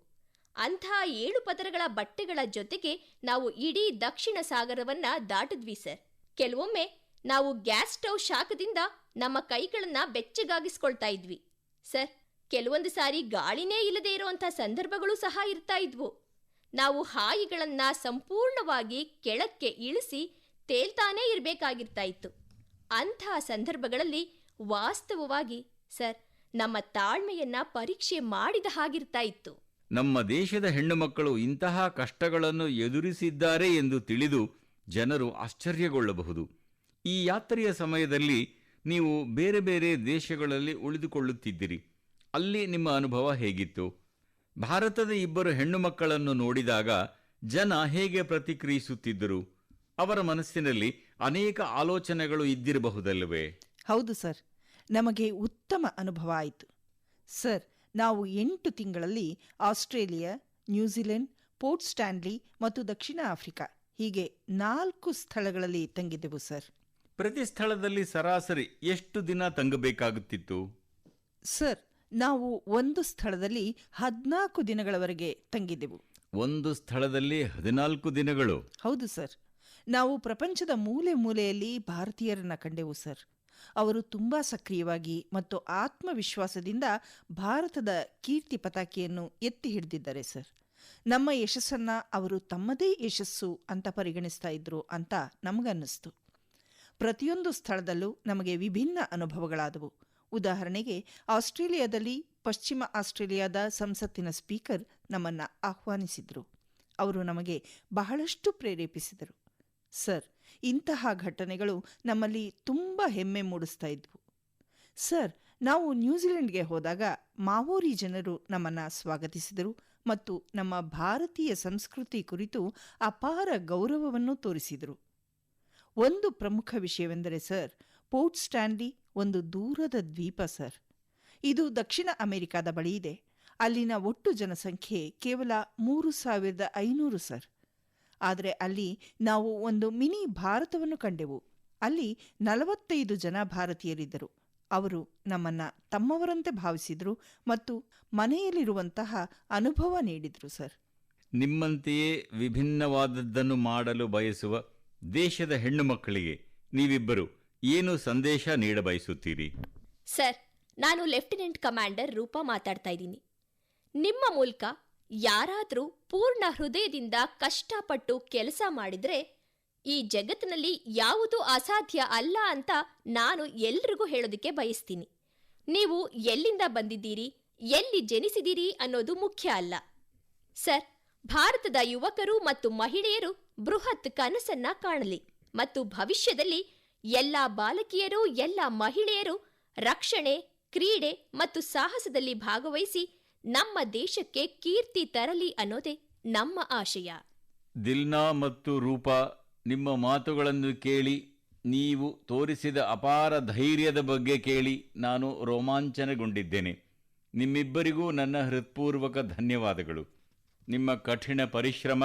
ಅಂಥ ಏಳು ಪದರಗಳ ಬಟ್ಟೆಗಳ ಜೊತೆಗೆ ನಾವು ಇಡೀ ದಕ್ಷಿಣ ಸಾಗರವನ್ನ ದಾಟಿದ್ವಿ ಸರ್. ಕೆಲವೊಮ್ಮೆ ನಾವು ಗ್ಯಾಸ್ ಸ್ಟೌವ್ ಶಾಖದಿಂದ ನಮ್ಮ ಕೈಗಳನ್ನ ಬೆಚ್ಚಗಾಗಿಸ್ಕೊಳ್ತಾ ಇದ್ವಿ. ಸರ್, ಕೆಲವೊಂದು ಸಾರಿ ಗಾಳಿನೇ ಇಲ್ಲದೆ ಇರುವಂತಹ ಸಂದರ್ಭಗಳು ಸಹ ಇರ್ತಾ ಇದ್ವು. ನಾವು ಹಾಯಿಗಳನ್ನ ಸಂಪೂರ್ಣವಾಗಿ ಕೆಳಕ್ಕೆ ಇಳಿಸಿ ತೇಲ್ತಾನೇ ಇರಬೇಕಾಗಿರ್ತಾ ಇತ್ತು. ಅಂಥ ಸಂದರ್ಭಗಳಲ್ಲಿ ವಾಸ್ತವವಾಗಿ, ಸರ್, ನಮ್ಮ ತಾಳ್ಮೆಯನ್ನ ಪರೀಕ್ಷೆ ಮಾಡಿದ ಹಾಗಿರ್ತಾ ಇತ್ತು ನಮ್ಮ ದೇಶದ ಹೆಣ್ಣು ಮಕ್ಕಳು ಇಂತಹ ಕಷ್ಟಗಳನ್ನು ಎದುರಿಸಿದ್ದಾರೆ ಎಂದು ತಿಳಿದು ಜನರು ಆಶ್ಚರ್ಯಗೊಳ್ಳಬಹುದು. ಈ ಯಾತ್ರೆಯ ಸಮಯದಲ್ಲಿ ನೀವು ಬೇರೆ ಬೇರೆ ದೇಶಗಳಲ್ಲಿ ಉಳಿದುಕೊಳ್ಳುತ್ತಿದ್ದಿರಿ. ಅಲ್ಲಿ ನಿಮ್ಮ ಅನುಭವ ಹೇಗಿತ್ತು? ಭಾರತದ ಇಬ್ಬರು ಹೆಣ್ಣು ಮಕ್ಕಳನ್ನು ನೋಡಿದಾಗ ಜನ ಹೇಗೆ ಪ್ರತಿಕ್ರಿಯಿಸುತ್ತಿದ್ದರು? ಅವರ ಮನಸ್ಸಿನಲ್ಲಿ ಅನೇಕ ಆಲೋಚನೆಗಳು ಇದ್ದಿರಬಹುದಲ್ಲವೇ? ಹೌದು ಸರ್. ನಮಗೆ ಉತ್ತಮ ಅನುಭವ ಆಯಿತು. ಸರ್ ನಾವು ಎಂಟು ತಿಂಗಳಲ್ಲಿ ಆಸ್ಟ್ರೇಲಿಯಾ ನ್ಯೂಜಿಲೆಂಡ್ ಪೋರ್ಟ್ ಸ್ಟ್ಯಾನ್ಲಿ ಮತ್ತು ದಕ್ಷಿಣ ಆಫ್ರಿಕಾ ಹೀಗೆ ನಾಲ್ಕು ಸ್ಥಳಗಳಲ್ಲಿ ತಂಗಿದ್ದೆವು ಸರ್. ಪ್ರತಿ ಸ್ಥಳದಲ್ಲಿ ಸರಾಸರಿ ಎಷ್ಟು ದಿನ ತಂಗಬೇಕಾಗುತ್ತಿತ್ತು? ಸರ್ ನಾವು ಒಂದು ಸ್ಥಳದಲ್ಲಿ ಹದಿನಾಲ್ಕು ದಿನಗಳವರೆಗೆ ತಂಗಿದ್ದೆವು. ಒಂದು ಸ್ಥಳದಲ್ಲಿ ಹದಿನಾಲ್ಕು ದಿನಗಳು? ಹೌದು ಸರ್. ನಾವು ಪ್ರಪಂಚದ ಮೂಲೆ ಮೂಲೆಯಲ್ಲಿ ಭಾರತೀಯರನ್ನ ಕಂಡೆವು, ಸರ್. ಅವರು ತುಂಬಾ ಸಕ್ರಿಯವಾಗಿ ಮತ್ತು ಆತ್ಮವಿಶ್ವಾಸದಿಂದ ಭಾರತದ ಕೀರ್ತಿ ಪತಾಕೆಯನ್ನು ಎತ್ತಿ ಹಿಡಿದಿದ್ದಾರೆ, ಸರ್. ನಮ್ಮ ಯಶಸ್ಸನ್ನ ಅವರು ತಮ್ಮದೇ ಯಶಸ್ಸು ಅಂತ ಪರಿಗಣಿಸ್ತಾ ಇದ್ರು ಅಂತ ನಮಗನ್ನಿಸ್ತು. ಪ್ರತಿಯೊಂದು ಸ್ಥಳದಲ್ಲೂ ನಮಗೆ ವಿಭಿನ್ನ ಅನುಭವಗಳಾದವು. ಉದಾಹರಣೆಗೆ, ಆಸ್ಟ್ರೇಲಿಯಾದಲ್ಲಿ ಪಶ್ಚಿಮ ಆಸ್ಟ್ರೇಲಿಯಾದ ಸಂಸತ್ತಿನ ಸ್ಪೀಕರ್ ನಮ್ಮನ್ನ ಆಹ್ವಾನಿಸಿದರು. ಅವರು ನಮಗೆ ಬಹಳಷ್ಟು ಪ್ರೇರೇಪಿಸಿದರು. ಸರ್, ಇಂತಹ ಘಟನೆಗಳು ನಮ್ಮಲ್ಲಿ ತುಂಬ ಹೆಮ್ಮೆ ಮೂಡಿಸ್ತಾ ಇದ್ವು. ಸರ್, ನಾವು ನ್ಯೂಜಿಲೆಂಡ್ಗೆ ಹೋದಾಗ ಮಾವೋರಿ ಜನರು ನಮ್ಮನ್ನು ಸ್ವಾಗತಿಸಿದರು ಮತ್ತು ನಮ್ಮ ಭಾರತೀಯ ಸಂಸ್ಕೃತಿ ಕುರಿತು ಅಪಾರ ಗೌರವವನ್ನು ತೋರಿಸಿದರು. ಒಂದು ಪ್ರಮುಖ ವಿಷಯವೆಂದರೆ ಸರ್, ಪೋರ್ಟ್ ಸ್ಟ್ಯಾನ್ಲಿ ಒಂದು ದೂರದ ದ್ವೀಪ ಸರ್. ಇದು ದಕ್ಷಿಣ ಅಮೆರಿಕಾದ ಬಳಿ ಇದೆ. ಅಲ್ಲಿನ ಒಟ್ಟು ಜನಸಂಖ್ಯೆ ಕೇವಲ ಮೂರು ಸಾವಿರದ ಐನೂರು ಸರ್. ಆದರೆ ಅಲ್ಲಿ ನಾವು ಒಂದು ಮಿನಿ ಭಾರತವನ್ನು ಕಂಡೆವು. ಅಲ್ಲಿ ನಲವತ್ತೈದು ಜನ ಭಾರತೀಯರಿದ್ದರು. ಅವರು ನಮ್ಮನ್ನ ತಮ್ಮವರಂತೆ ಭಾವಿಸಿದರು ಮತ್ತು ಮನೆಯಲ್ಲಿರುವಂತಹ ಅನುಭವ ನೀಡಿದರು ಸರ್. ನಿಮ್ಮಂತೆಯೇ ವಿಭಿನ್ನವಾದದ್ದನ್ನು ಮಾಡಲು ಬಯಸುವ ದೇಶದ ಹೆಣ್ಣು ಮಕ್ಕಳಿಗೆ ನೀವಿಬ್ಬರು ಏನು ಸಂದೇಶ ನೀಡಬಯಸುತ್ತೀರಿ ಸರ್ ನಾನು ಲೆಫ್ಟಿನೆಂಟ್ ಕಮಾಂಡರ್ ರೂಪಾ ಮಾತಾಡ್ತಾ ಇದ್ದೀನಿ. ನಿಮ್ಮ ಮೂಲಕ ಯಾರಾದರೂ ಪೂರ್ಣ ಹೃದಯದಿಂದ ಕಷ್ಟಪಟ್ಟು ಕೆಲಸ ಮಾಡಿದ್ರೆ ಈ ಜಗತ್ತಿನಲ್ಲಿ ಯಾವುದೂ ಅಸಾಧ್ಯ ಅಲ್ಲ ಅಂತ ನಾನು ಎಲ್ರಿಗೂ ಹೇಳೋದಕ್ಕೆ ಬಯಸ್ತೀನಿ. ನೀವು ಎಲ್ಲಿಂದ ಬಂದಿದ್ದೀರಿ, ಎಲ್ಲಿ ಜನಿಸಿದ್ದೀರಿ ಅನ್ನೋದು ಮುಖ್ಯ ಅಲ್ಲ. ಸರ್, ಭಾರತದ ಯುವಕರು ಮತ್ತು ಮಹಿಳೆಯರು ಬೃಹತ್ ಕನಸನ್ನ ಕಾಣಲಿ ಮತ್ತು ಭವಿಷ್ಯದಲ್ಲಿ ಎಲ್ಲ ಬಾಲಕಿಯರು, ಎಲ್ಲ ಮಹಿಳೆಯರು ರಕ್ಷಣೆ, ಕ್ರೀಡೆ ಮತ್ತು ಸಾಹಸದಲ್ಲಿ ಭಾಗವಹಿಸಿ ನಮ್ಮ ದೇಶಕ್ಕೆ ಕೀರ್ತಿ ತರಲಿ ಅನ್ನೋದೇ ನಮ್ಮ ಆಶಯ. ದಿಲ್ನಾ ಮತ್ತು ರೂಪಾ, ನಿಮ್ಮ ಮಾತುಗಳನ್ನು ಕೇಳಿ, ನೀವು ತೋರಿಸಿದ ಅಪಾರ ಧೈರ್ಯದ ಬಗ್ಗೆ ಕೇಳಿ ನಾನು ರೋಮಾಂಚನಗೊಂಡಿದ್ದೇನೆ. ನಿಮ್ಮಿಬ್ಬರಿಗೂ ನನ್ನ ಹೃತ್ಪೂರ್ವಕ ಧನ್ಯವಾದಗಳು. ನಿಮ್ಮ ಕಠಿಣ ಪರಿಶ್ರಮ,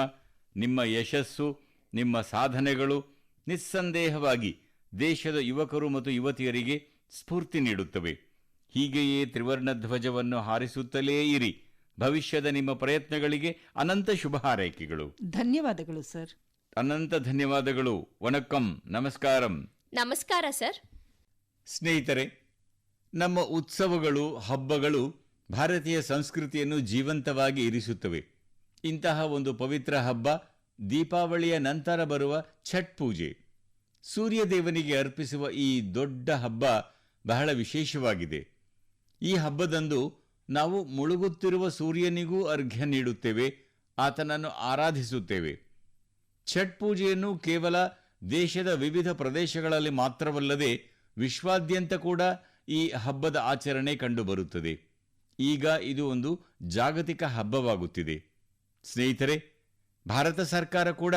ನಿಮ್ಮ ಯಶಸ್ಸು, ನಿಮ್ಮ ಸಾಧನೆಗಳು ನಿಸ್ಸಂದೇಹವಾಗಿ ದೇಶದ ಯುವಕರು ಮತ್ತು ಯುವತಿಯರಿಗೆ ಸ್ಫೂರ್ತಿ ನೀಡುತ್ತವೆ. ಹೀಗೆಯೇ ತ್ರಿವರ್ಣ ಧ್ವಜವನ್ನು ಹಾರಿಸುತ್ತಲೇ ಇರಿ. ಭವಿಷ್ಯದ ನಿಮ್ಮ ಪ್ರಯತ್ನಗಳಿಗೆ ಅನಂತ ಶುಭ ಹಾರೈಕೆಗಳು ಧನ್ಯವಾದಗಳು ಸರ್. ಅನಂತ ಧನ್ಯವಾದಗಳು. ವಣಕ್ಕಂ. ನಮಸ್ಕಾರಂ. ನಮಸ್ಕಾರ ಸರ್. ಸ್ನೇಹಿತರೆ ನಮ್ಮ ಉತ್ಸವಗಳು ಹಬ್ಬಗಳು ಭಾರತೀಯ ಸಂಸ್ಕೃತಿಯನ್ನು ಜೀವಂತವಾಗಿ ಇರಿಸುತ್ತವೆ. ಇಂತಹ ಒಂದು ಪವಿತ್ರ ಹಬ್ಬ ದೀಪಾವಳಿಯ ನಂತರ ಬರುವ ಛಟ್ ಪೂಜೆ. ಸೂರ್ಯದೇವನಿಗೆ ಅರ್ಪಿಸುವ ಈ ದೊಡ್ಡ ಹಬ್ಬ ಬಹಳ ವಿಶೇಷವಾಗಿದೆ. ಈ ಹಬ್ಬದಂದು ನಾವು ಮುಳುಗುತ್ತಿರುವ ಸೂರ್ಯನಿಗೂ ಅರ್ಘ್ಯ ನೀಡುತ್ತೇವೆ, ಆತನನ್ನು ಆರಾಧಿಸುತ್ತೇವೆ. ಛಟ್ ಪೂಜೆಯನ್ನು ಕೇವಲ ದೇಶದ ವಿವಿಧ ಪ್ರದೇಶಗಳಲ್ಲಿ ಮಾತ್ರವಲ್ಲದೆ ವಿಶ್ವಾದ್ಯಂತ ಕೂಡ ಈ ಹಬ್ಬದ ಆಚರಣೆ ಕಂಡುಬರುತ್ತದೆ. ಈಗ ಇದು ಒಂದು ಜಾಗತಿಕ ಹಬ್ಬವಾಗುತ್ತಿದೆ. ಸ್ನೇಹಿತರೆ, ಭಾರತ ಸರ್ಕಾರ ಕೂಡ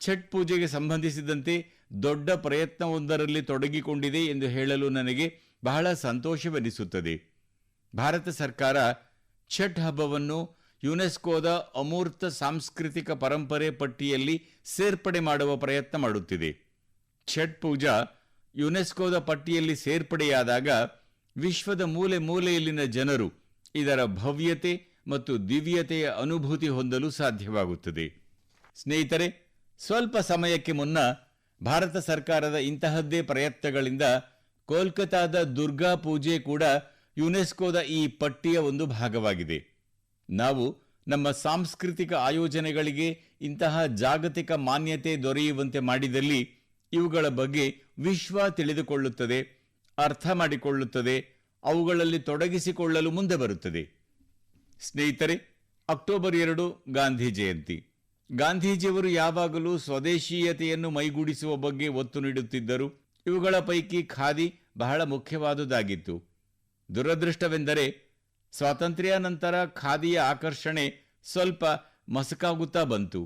ಛಟ್ ಪೂಜೆಗೆ ಸಂಬಂಧಿಸಿದಂತೆ ದೊಡ್ಡ ಪ್ರಯತ್ನವೊಂದರಲ್ಲಿ ತೊಡಗಿಕೊಂಡಿದೆ ಎಂದು ಹೇಳಲು ನನಗೆ ಬಹಳ ಸಂತೋಷವೆನಿಸುತ್ತದೆ. ಭಾರತ ಸರ್ಕಾರ ಛಟ್ ಹಬ್ಬವನ್ನು ಯುನೆಸ್ಕೋದ ಅಮೂರ್ತ ಸಾಂಸ್ಕೃತಿಕ ಪರಂಪರೆ ಪಟ್ಟಿಯಲ್ಲಿ ಸೇರ್ಪಡೆ ಮಾಡುವ ಪ್ರಯತ್ನ ಮಾಡುತ್ತಿದೆ. ಛಟ್ ಪೂಜಾ ಯುನೆಸ್ಕೋದ ಪಟ್ಟಿಯಲ್ಲಿ ಸೇರ್ಪಡೆಯಾದಾಗ ವಿಶ್ವದ ಮೂಲೆ ಮೂಲೆಯಲ್ಲಿನ ಜನರು ಇದರ ಭವ್ಯತೆ ಮತ್ತು ದಿವ್ಯತೆಯ ಅನುಭೂತಿ ಹೊಂದಲು ಸಾಧ್ಯವಾಗುತ್ತದೆ. ಸ್ನೇಹಿತರೆ, ಸ್ವಲ್ಪ ಸಮಯಕ್ಕೆ ಮುನ್ನ ಭಾರತ ಸರ್ಕಾರದ ಇಂತಹದ್ದೇ ಪ್ರಯತ್ನಗಳಿಂದ ಕೋಲ್ಕತಾದ ದುರ್ಗಾ ಪೂಜೆ ಕೂಡ ಯುನೆಸ್ಕೋದ ಈ ಪಟ್ಟಿಯ ಒಂದು ಭಾಗವಾಗಿದೆ. ನಾವು ನಮ್ಮ ಸಾಂಸ್ಕೃತಿಕ ಆಯೋಜನೆಗಳಿಗೆ ಇಂತಹ ಜಾಗತಿಕ ಮಾನ್ಯತೆ ದೊರೆಯುವಂತೆ ಮಾಡಿದಲ್ಲಿ ಇವುಗಳ ಬಗ್ಗೆ ವಿಶ್ವ ತಿಳಿದುಕೊಳ್ಳುತ್ತದೆ, ಅರ್ಥ ಮಾಡಿಕೊಳ್ಳುತ್ತದೆ, ಅವುಗಳಲ್ಲಿ ತೊಡಗಿಸಿಕೊಳ್ಳಲು ಮುಂದೆ ಬರುತ್ತದೆ. ಸ್ನೇಹಿತರೆ, ಅಕ್ಟೋಬರ್ ಎರಡು ಗಾಂಧಿ ಜಯಂತಿ. ಗಾಂಧೀಜಿಯವರು ಯಾವಾಗಲೂ ಸ್ವದೇಶೀಯತೆಯನ್ನು ಮೈಗೂಡಿಸುವ ಬಗ್ಗೆ ಒತ್ತು ನೀಡುತ್ತಿದ್ದರು. ಇವುಗಳ ಪೈಕಿ ಖಾದಿ ಬಹಳ ಮುಖ್ಯವಾದುದಾಗಿತ್ತು. ದುರದೃಷ್ಟವೆಂದರೆ ಸ್ವಾತಂತ್ರ್ಯ ನಂತರ ಖಾದಿಯ ಆಕರ್ಷಣೆ ಸ್ವಲ್ಪ ಮಸಕಾಗುತ್ತಾ ಬಂತು.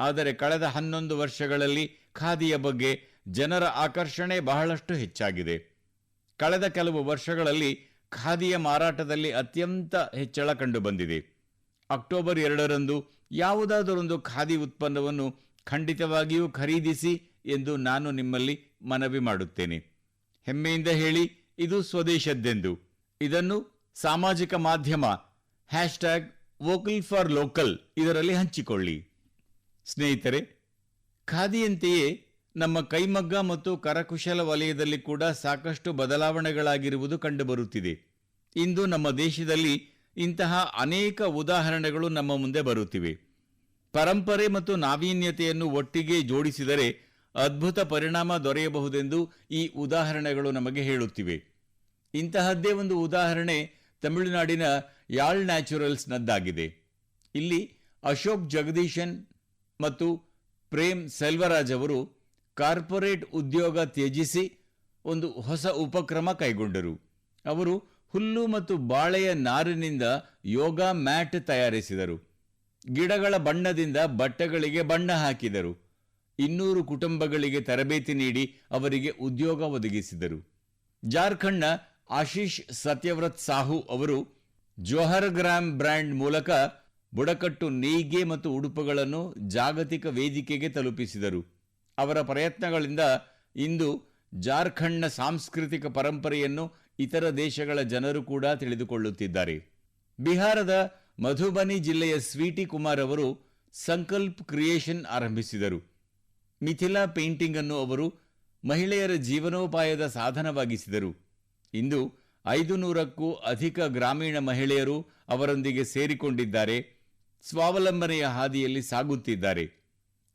ಆದರೆ ಕಳೆದ ಹನ್ನೊಂದು ವರ್ಷಗಳಲ್ಲಿ ಖಾದಿಯ ಬಗ್ಗೆ ಜನರ ಆಕರ್ಷಣೆ ಬಹಳಷ್ಟು ಹೆಚ್ಚಾಗಿದೆ. ಕಳೆದ ಕೆಲವು ವರ್ಷಗಳಲ್ಲಿ ಖಾದಿಯ ಮಾರಾಟದಲ್ಲಿ ಅತ್ಯಂತ ಹೆಚ್ಚಳ ಕಂಡುಬಂದಿದೆ. ಅಕ್ಟೋಬರ್ ಎರಡರಂದು ಯಾವುದಾದರೊಂದು ಖಾದಿ ಉತ್ಪನ್ನವನ್ನು ಖಂಡಿತವಾಗಿಯೂ ಖರೀದಿಸಿ ಎಂದು ನಾನು ನಿಮ್ಮಲ್ಲಿ ಮನವಿ ಮಾಡುತ್ತೇನೆ. ಹೆಮ್ಮೆಯಿಂದ ಹೇಳಿ, ಇದು ಸ್ವದೇಶದ್ದೆಂದು. ಇದನ್ನು ಸಾಮಾಜಿಕ ಮಾಧ್ಯಮ ಹ್ಯಾಶ್ಟ್ಯಾಗ್ ವೋಕಲ್ ಫಾರ್ ಲೋಕಲ್ ಇದರಲ್ಲಿ ಹಂಚಿಕೊಳ್ಳಿ. ಸ್ನೇಹಿತರೆ, ಖಾದಿಯಂತೆಯೇ ನಮ್ಮ ಕೈಮಗ್ಗ ಮತ್ತು ಕರಕುಶಲ ವಲಯದಲ್ಲಿ ಕೂಡ ಸಾಕಷ್ಟು ಬದಲಾವಣೆಗಳಾಗಿರುವುದು ಕಂಡುಬರುತ್ತಿದೆ. ಇಂದು ನಮ್ಮ ದೇಶದಲ್ಲಿ ಇಂತಹ ಅನೇಕ ಉದಾಹರಣೆಗಳು ನಮ್ಮ ಮುಂದೆ ಬರುತ್ತಿವೆ. ಪರಂಪರೆ ಮತ್ತು ನಾವೀನ್ಯತೆಯನ್ನು ಒಟ್ಟಿಗೆ ಜೋಡಿಸಿದರೆ ಅದ್ಭುತ ಪರಿಣಾಮ ದೊರೆಯಬಹುದೆಂದು ಈ ಉದಾಹರಣೆಗಳು ನಮಗೆ ಹೇಳುತ್ತಿವೆ. ಇಂತಹದ್ದೇ ಒಂದು ಉದಾಹರಣೆ ತಮಿಳುನಾಡಿನ ಯಾಳ್ ನ್ಯಾಚುರಲ್ಸ್ನದ್ದಾಗಿದೆ. ಇಲ್ಲಿ ಅಶೋಕ್ ಜಗದೀಶನ್ ಮತ್ತು ಪ್ರೇಮ್ ಸೆಲ್ವರಾಜ್ ಅವರು ಕಾರ್ಪೊರೇಟ್ ಉದ್ಯೋಗ ತ್ಯಜಿಸಿ ಒಂದು ಹೊಸ ಉಪಕ್ರಮ ಕೈಗೊಂಡರು. ಅವರು ಹುಲ್ಲು ಮತ್ತು ಬಾಳೆಯ ನಾರಿನಿಂದ ಯೋಗ ಮ್ಯಾಟ್ ತಯಾರಿಸಿದರು. ಗಿಡಗಳ ಬಣ್ಣದಿಂದ ಬಟ್ಟೆಗಳಿಗೆ ಬಣ್ಣ ಹಾಕಿದರು. ಇನ್ನೂರು ಕುಟುಂಬಗಳಿಗೆ ತರಬೇತಿ ನೀಡಿ ಅವರಿಗೆ ಉದ್ಯೋಗ ಒದಗಿಸಿದರು. ಜಾರ್ಖಂಡ್ನ ಆಶೀಶ್ ಸತ್ಯವ್ರತ್ ಸಾಹು ಅವರು ಜೋಹರ್ ಗ್ರಾಮ್ ಬ್ರ್ಯಾಂಡ್ ಮೂಲಕ ಬುಡಕಟ್ಟು ನೇಯ್ಗೆ ಮತ್ತು ಉಡುಪುಗಳನ್ನು ಜಾಗತಿಕ ವೇದಿಕೆಗೆ ತಲುಪಿಸಿದರು. ಅವರ ಪ್ರಯತ್ನಗಳಿಂದ ಇಂದು ಜಾರ್ಖಂಡ್ನ ಸಾಂಸ್ಕೃತಿಕ ಪರಂಪರೆಯನ್ನು ಇತರ ದೇಶಗಳ ಜನರು ಕೂಡ ತಿಳಿದುಕೊಳ್ಳುತ್ತಿದ್ದಾರೆ. ಬಿಹಾರದ ಮಧುಬನಿ ಜಿಲ್ಲೆಯ ಸ್ವೀಟಿ ಕುಮಾರ್ ಅವರು ಸಂಕಲ್ಪ್ ಕ್ರಿಯೇಷನ್ ಆರಂಭಿಸಿದರು. ಮಿಥಿಲಾ ಪೇಂಟಿಂಗ್ ಅನ್ನು ಅವರು ಮಹಿಳೆಯರ ಜೀವನೋಪಾಯದ ಸಾಧನವಾಗಿಸಿದರು. ಇಂದು ಐದು ನೂರಕ್ಕೂ ಅಧಿಕ ಗ್ರಾಮೀಣ ಮಹಿಳೆಯರು ಅವರೊಂದಿಗೆ ಸೇರಿಕೊಂಡಿದ್ದಾರೆ. ಸ್ವಾವಲಂಬನೆಯ ಹಾದಿಯಲ್ಲಿ ಸಾಗುತ್ತಿದ್ದಾರೆ.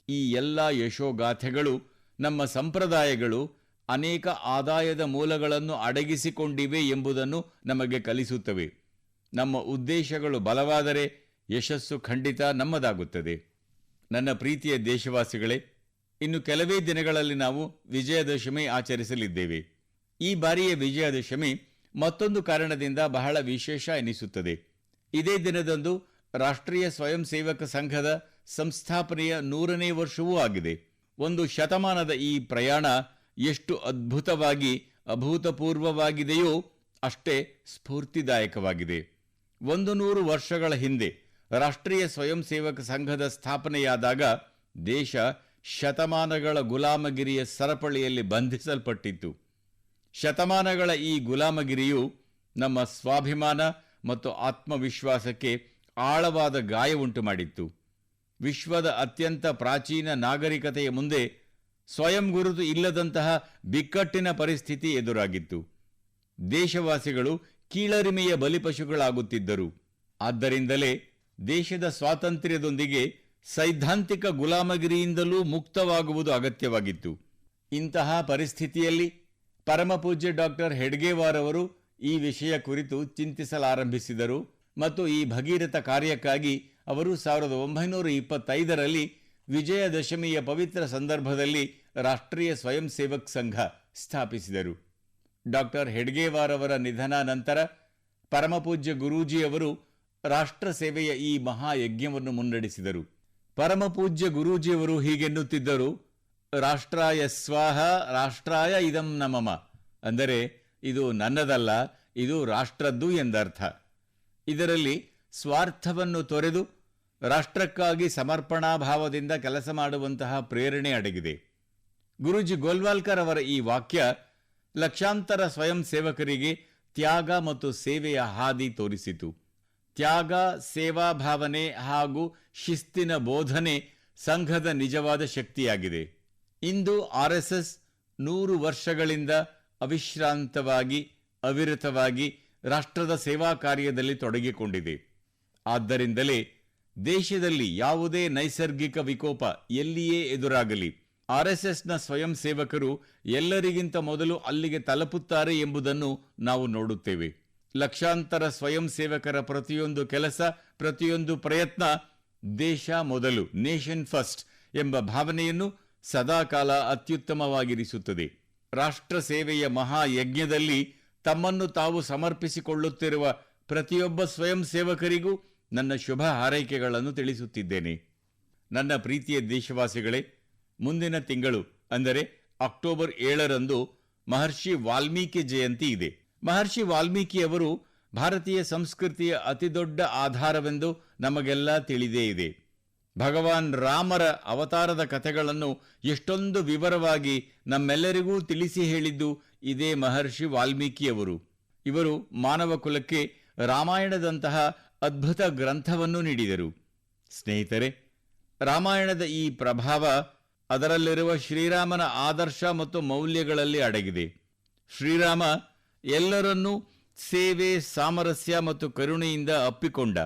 ಈ ಎಲ್ಲ ಯಶೋಗಾಥೆಗಳು, ನಮ್ಮ ಸಂಪ್ರದಾಯಗಳು ಅನೇಕ ಆದಾಯದ ಮೂಲಗಳನ್ನು ಅಡಗಿಸಿಕೊಂಡಿವೆ ಎಂಬುದನ್ನು ನಮಗೆ ಕಲಿಸುತ್ತವೆ. ನಮ್ಮ ಉದ್ದೇಶಗಳು ಬಲವಾದರೆ ಯಶಸ್ಸು ಖಂಡಿತ ನಮ್ಮದಾಗುತ್ತದೆ. ನನ್ನ ಪ್ರೀತಿಯ ದೇಶವಾಸಿಗಳೇ ಇನ್ನು ಕೆಲವೇ ದಿನಗಳಲ್ಲಿ ನಾವು ವಿಜಯದಶಮಿ ಆಚರಿಸಲಿದ್ದೇವೆ. ಈ ಬಾರಿಯ ವಿಜಯದಶಮಿ ಮತ್ತೊಂದು ಕಾರಣದಿಂದ ಬಹಳ ವಿಶೇಷ ಎನಿಸುತ್ತದೆ. ಇದೇ ದಿನದಂದು ರಾಷ್ಟ್ರೀಯ ಸ್ವಯಂ ಸೇವಕ ಸಂಘದ ಸಂಸ್ಥಾಪನೆಯ ನೂರನೇ ವರ್ಷವೂ ಆಗಿದೆ. ಒಂದು ಶತಮಾನದ ಈ ಪ್ರಯಾಣ ಎಷ್ಟು ಅದ್ಭುತವಾಗಿ, ಅಭೂತಪೂರ್ವವಾಗಿದೆಯೋ ಅಷ್ಟೇ ಸ್ಫೂರ್ತಿದಾಯಕವಾಗಿದೆ. ಒಂದು ನೂರು ವರ್ಷಗಳ ಹಿಂದೆ ರಾಷ್ಟ್ರೀಯ ಸ್ವಯಂ ಸೇವಕ ಸಂಘದ ಸ್ಥಾಪನೆಯಾದಾಗ ದೇಶ ಶತಮಾನಗಳ ಗುಲಾಮಗಿರಿಯ ಸರಪಳಿಯಲ್ಲಿ ಬಂಧಿಸಲ್ಪಟ್ಟಿತ್ತು. ಶತಮಾನಗಳ ಈ ಗುಲಾಮಗಿರಿಯು ನಮ್ಮ ಸ್ವಾಭಿಮಾನ ಮತ್ತು ಆತ್ಮವಿಶ್ವಾಸಕ್ಕೆ ಆಳವಾದ ಗಾಯ ಉಂಟು ಮಾಡಿತ್ತು ವಿಶ್ವದ ಅತ್ಯಂತ ಪ್ರಾಚೀನ ನಾಗರಿಕತೆಯ ಮುಂದೆ ಸ್ವಯಂ ಗುರುತು ಇಲ್ಲದಂತಹ ಬಿಕ್ಕಟ್ಟಿನ ಪರಿಸ್ಥಿತಿ ಎದುರಾಗಿತ್ತು. ದೇಶವಾಸಿಗಳು ಕೀಳರಿಮೆಯ ಬಲಿಪಶುಗಳಾಗುತ್ತಿದ್ದರು. ಆದ್ದರಿಂದಲೇ ದೇಶದ ಸ್ವಾತಂತ್ರ್ಯದೊಂದಿಗೆ ಸೈದ್ಧಾಂತಿಕ ಗುಲಾಮಗಿರಿಯಿಂದಲೂ ಮುಕ್ತವಾಗುವುದು ಅಗತ್ಯವಾಗಿತ್ತು. ಇಂತಹ ಪರಿಸ್ಥಿತಿಯಲ್ಲಿ ಪರಮಪೂಜ್ಯ ಡಾಕ್ಟರ್ ಹೆಡ್ಗೇವಾರ್ ಅವರು ಈ ವಿಷಯ ಕುರಿತು ಚಿಂತಿಸಲಾರಂಭಿಸಿದರು ಮತ್ತು ಈ ಭಗೀರಥ ಕಾರ್ಯಕ್ಕಾಗಿ ಅವರು ಸಾವಿರದ ಒಂಬೈನೂರ ಇಪ್ಪತ್ತೈದರಲ್ಲಿ ವಿಜಯದಶಮಿಯ ಪವಿತ್ರ ಸಂದರ್ಭದಲ್ಲಿ ರಾಷ್ಟ್ರೀಯ ಸ್ವಯಂ ಸೇವಕ್ ಸಂಘ ಸ್ಥಾಪಿಸಿದರು. ಡಾಕ್ಟರ್ ಅವರ ನಿಧನ ನಂತರ ಪರಮಪೂಜ್ಯ ಗುರೂಜಿಯವರು ರಾಷ್ಟ್ರ ಸೇವೆಯ ಈ ಮಹಾಯಜ್ಞವನ್ನು ಮುನ್ನಡೆಸಿದರು. ಪರಮಪೂಜ್ಯ ಗುರೂಜಿಯವರು ಹೀಗೆನ್ನುತ್ತಿದ್ದರು. ರಾಷ್ಟ್ರಾಯ ಸ್ವಾಹ, ರಾಷ್ಟ್ರಾಯ ಇದಂ ನಮಮ. ಅಂದರೆ, ಇದು ನನ್ನದಲ್ಲ, ಇದು ರಾಷ್ಟ್ರದ್ದು ಎಂದರ್ಥ. ಇದರಲ್ಲಿ ಸ್ವಾರ್ಥವನ್ನು ತೊರೆದು, ರಾಷ್ಟ್ರಕ್ಕಾಗಿ ಸಮರ್ಪಣಾ ಭಾವದಿಂದ ಕೆಲಸ ಮಾಡುವಂತಹ ಪ್ರೇರಣೆ ಅಡಗಿದೆ. ಗುರುಜಿ ಗೋಲ್ವಾಲ್ಕರ್ ಅವರ ಈ ವಾಕ್ಯ, ಲಕ್ಷಾಂತರ ಸ್ವಯಂ ಸೇವಕರಿಗೆ ತ್ಯಾಗ ಮತ್ತು ಸೇವೆಯ ಹಾದಿ ತೋರಿಸಿತು. ತ್ಯಾಗ, ಸೇವಾ ಭಾವನೆ ಹಾಗೂ ಶಿಸ್ತಿನ ಬೋಧನೆ ಸಂಘದ ನಿಜವಾದ ಶಕ್ತಿಯಾಗಿದೆ. ಇಂದು ಆರ್ಎಸ್ಎಸ್ ನೂರು ವರ್ಷಗಳಿಂದ ಅವಿಶ್ರಾಂತವಾಗಿ, ಅವಿರತವಾಗಿ ರಾಷ್ಟ್ರದ ಸೇವಾ ಕಾರ್ಯದಲ್ಲಿ ತೊಡಗಿಕೊಂಡಿದೆ. ಆದ್ದರಿಂದಲೇ ದೇಶದಲ್ಲಿ ಯಾವುದೇ ನೈಸರ್ಗಿಕ ವಿಕೋಪ ಎಲ್ಲಿಯೇ ಎದುರಾಗಲಿ ಆರ್ಎಸ್ಎಸ್ನ ಸ್ವಯಂ ಸೇವಕರು ಎಲ್ಲರಿಗಿಂತ ಮೊದಲು ಅಲ್ಲಿಗೆ ತಲುಪುತ್ತಾರೆ ಎಂಬುದನ್ನು ನಾವು ನೋಡುತ್ತೇವೆ. ಲಕ್ಷಾಂತರ ಸ್ವಯಂ ಸೇವಕರ ಪ್ರತಿಯೊಂದು ಕೆಲಸ, ಪ್ರತಿಯೊಂದು ಪ್ರಯತ್ನ ದೇಶ ಮೊದಲು, ನೇಷನ್ ಫಸ್ಟ್ ಎಂಬ ಭಾವನೆಯನ್ನು ಸದಾಕಾಲ ಅತ್ಯುತ್ತಮವಾಗಿರಿಸುತ್ತದೆ. ರಾಷ್ಟ್ರ ಸೇವೆಯ ಮಹಾಯಜ್ಞದಲ್ಲಿ ತಮ್ಮನ್ನು ತಾವು ಸಮರ್ಪಿಸಿಕೊಳ್ಳುತ್ತಿರುವ ಪ್ರತಿಯೊಬ್ಬ ಸ್ವಯಂ ಸೇವಕರಿಗೂ ನನ್ನ ಶುಭ ಹಾರೈಕೆಗಳನ್ನು ತಿಳಿಸುತ್ತಿದ್ದೇನೆ. ನನ್ನ ಪ್ರೀತಿಯ ದೇಶವಾಸಿಗಳೇ, ಮುಂದಿನ ತಿಂಗಳು, ಅಂದರೆ ಅಕ್ಟೋಬರ್ ಏಳರಂದು ಮಹರ್ಷಿ ವಾಲ್ಮೀಕಿ ಜಯಂತಿ ಇದೆ. ಮಹರ್ಷಿ ವಾಲ್ಮೀಕಿಯವರು ಭಾರತೀಯ ಸಂಸ್ಕೃತಿಯ ಅತಿದೊಡ್ಡ ಆಧಾರವೆಂದು ನಮಗೆಲ್ಲ ತಿಳಿದೇ ಇದೆ. ಭಗವಾನ್ ರಾಮರ ಅವತಾರದ ಕಥೆಗಳನ್ನು ಎಷ್ಟೊಂದು ವಿವರವಾಗಿ ನಮ್ಮೆಲ್ಲರಿಗೂ ತಿಳಿಸಿ ಹೇಳಿದ್ದು ಇದೇ ಮಹರ್ಷಿ ವಾಲ್ಮೀಕಿಯವರು. ಇವರು ಮಾನವ ಕುಲಕ್ಕೆ ರಾಮಾಯಣದಂತಹ ಅದ್ಭುತ ಗ್ರಂಥವನ್ನು ನೀಡಿದರು. ಸ್ನೇಹಿತರೆ, ರಾಮಾಯಣದ ಈ ಪ್ರಭಾವ ಅದರಲ್ಲಿರುವ ಶ್ರೀರಾಮನ ಆದರ್ಶ ಮತ್ತು ಮೌಲ್ಯಗಳಲ್ಲಿ ಅಡಗಿದೆ. ಶ್ರೀರಾಮ ಎಲ್ಲರನ್ನೂ ಸೇವೆ, ಸಾಮರಸ್ಯ ಮತ್ತು ಕರುಣೆಯಿಂದ ಅಪ್ಪಿಕೊಂಡ.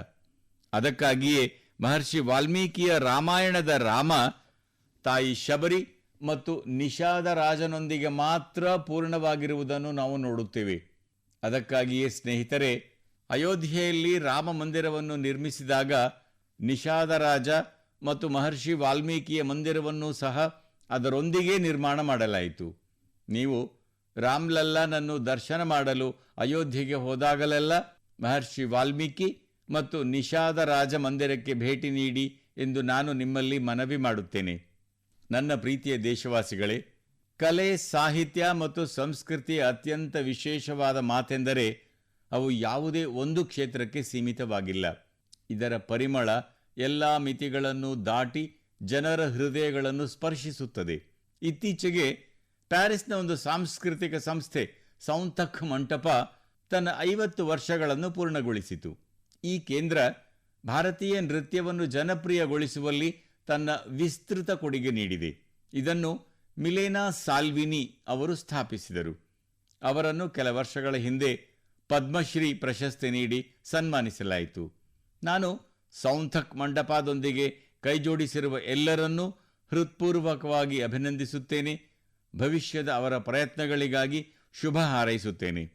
ಅದಕ್ಕಾಗಿಯೇ ಮಹರ್ಷಿ ವಾಲ್ಮೀಕಿಯ ರಾಮಾಯಣದ ರಾಮ, ತಾಯಿ ಶಬರಿ ಮತ್ತು ನಿಷಾದ ರಾಜನೊಂದಿಗೆ ಮಾತ್ರ ಪೂರ್ಣವಾಗಿರುವುದನ್ನು ನಾವು ನೋಡುತ್ತೇವೆ. ಅದಕ್ಕಾಗಿಯೇ ಸ್ನೇಹಿತರೆ, ಅಯೋಧ್ಯೆಯಲ್ಲಿ ರಾಮ ಮಂದಿರವನ್ನು ನಿರ್ಮಿಸಿದಾಗ ನಿಷಾದ ರಾಜ ಮತ್ತು ಮಹರ್ಷಿ ವಾಲ್ಮೀಕಿಯ ಮಂದಿರವನ್ನು ಸಹ ಅದರೊಂದಿಗೆ ನಿರ್ಮಾಣ ಮಾಡಲಾಯಿತು. ನೀವು ರಾಮ್ಲಲ್ಲನನ್ನು ದರ್ಶನ ಮಾಡಲು ಅಯೋಧ್ಯೆಗೆ ಹೋದಾಗಲೆಲ್ಲ ಮಹರ್ಷಿ ವಾಲ್ಮೀಕಿ ಮತ್ತು ನಿಷಾದ ರಾಜ ಮಂದಿರಕ್ಕೆ ಭೇಟಿ ನೀಡಿ ಎಂದು ನಾನು ನಿಮ್ಮಲ್ಲಿ ಮನವಿ ಮಾಡುತ್ತೇನೆ. ನನ್ನ ಪ್ರೀತಿಯ ದೇಶವಾಸಿಗಳೇ, ಕಲೆ, ಸಾಹಿತ್ಯ ಮತ್ತು ಸಂಸ್ಕೃತಿಯ ಅತ್ಯಂತ ವಿಶೇಷವಾದ ಮಾತೆಂದರೆ ಅವು ಯಾವುದೇ ಒಂದು ಕ್ಷೇತ್ರಕ್ಕೆ ಸೀಮಿತವಾಗಿಲ್ಲ. ಇದರ ಪರಿಮಳ ಎಲ್ಲ ಮಿತಿಗಳನ್ನು ದಾಟಿ ಜನರ ಹೃದಯಗಳನ್ನು ಸ್ಪರ್ಶಿಸುತ್ತದೆ. ಇತ್ತೀಚೆಗೆ ಪ್ಯಾರಿಸ್ನ ಒಂದು ಸಾಂಸ್ಕೃತಿಕ ಸಂಸ್ಥೆ ಸೌಂತಕ್ ಮಂಟಪ ತನ್ನ ಐವತ್ತು ವರ್ಷಗಳನ್ನು ಪೂರ್ಣಗೊಳಿಸಿತು. ಈ ಕೇಂದ್ರ ಭಾರತೀಯ ನೃತ್ಯವನ್ನು ಜನಪ್ರಿಯಗೊಳಿಸುವಲ್ಲಿ ತನ್ನ ವಿಸ್ತೃತ ಕೊಡುಗೆ ನೀಡಿದೆ. ಇದನ್ನು ಮಿಲೇನಾ ಸಾಲ್ವಿನಿ ಅವರು ಸ್ಥಾಪಿಸಿದರು. ಅವರನ್ನು ಕೆಲ ವರ್ಷಗಳ ಹಿಂದೆ ಪದ್ಮಶ್ರೀ ಪ್ರಶಸ್ತಿ ನೀಡಿ ಸನ್ಮಾನಿಸಲಾಯಿತು. ನಾನು ಸೌಂಥಕ್ ಮಂಟಪದೊಂದಿಗೆ ಕೈಜೋಡಿಸಿರುವ ಎಲ್ಲರನ್ನೂ ಹೃತ್ಪೂರ್ವಕವಾಗಿ ಅಭಿನಂದಿಸುತ್ತೇನೆ. ಭವಿಷ್ಯದ ಅವರ ಪ್ರಯತ್ನಗಳಿಗಾಗಿ ಶುಭ ಹಾರೈಸುತ್ತೇನೆ.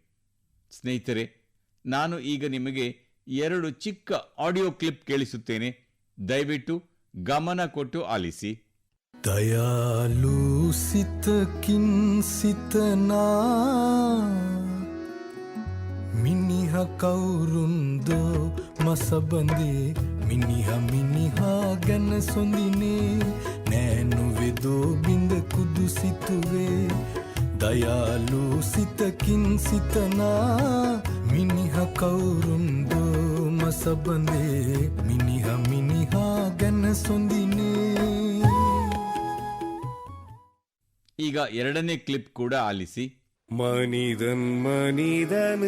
ಸ್ನೇಹಿತರೆ, ನಾನು ಈಗ ನಿಮಗೆ ಎರಡು ಚಿಕ್ಕ ಆಡಿಯೋ ಕ್ಲಿಪ್ ಕೇಳಿಸುತ್ತೇನೆ. ದಯವಿಟ್ಟು ಗಮನ ಕೊಟ್ಟು ಆಲಿಸಿ. ದಯಾಲು ಸಿತಕಿನ್ ಸಿತನಾ ಮಿನಿಹ ಕೌರುಂದೋ ಮಸಬಂದೆ ಮಿನಿಹ ಮಿನಿಹ ಗನ ಸೊಂದಿನೆ ನೇನುವೆದೋ ಬಿಂದ ಕುದುಸಿತುವೆ ದಯಾಲು ಸಿತಕಿನ್ ಸಿತನಾ ಮಿನಿಹ ಕೌರುಂದೋ ಮಸ ಬಂದೆ ಮಿನಿಹ ಮಿನಿಹ ಗೆನಸೊಂದಿನೇ ಈಗ ಎರಡನೇ ಕ್ಲಿಪ್ ಕೂಡ ಆಲಿಸಿ மனிதன் மனிதனுக்காயில்லையே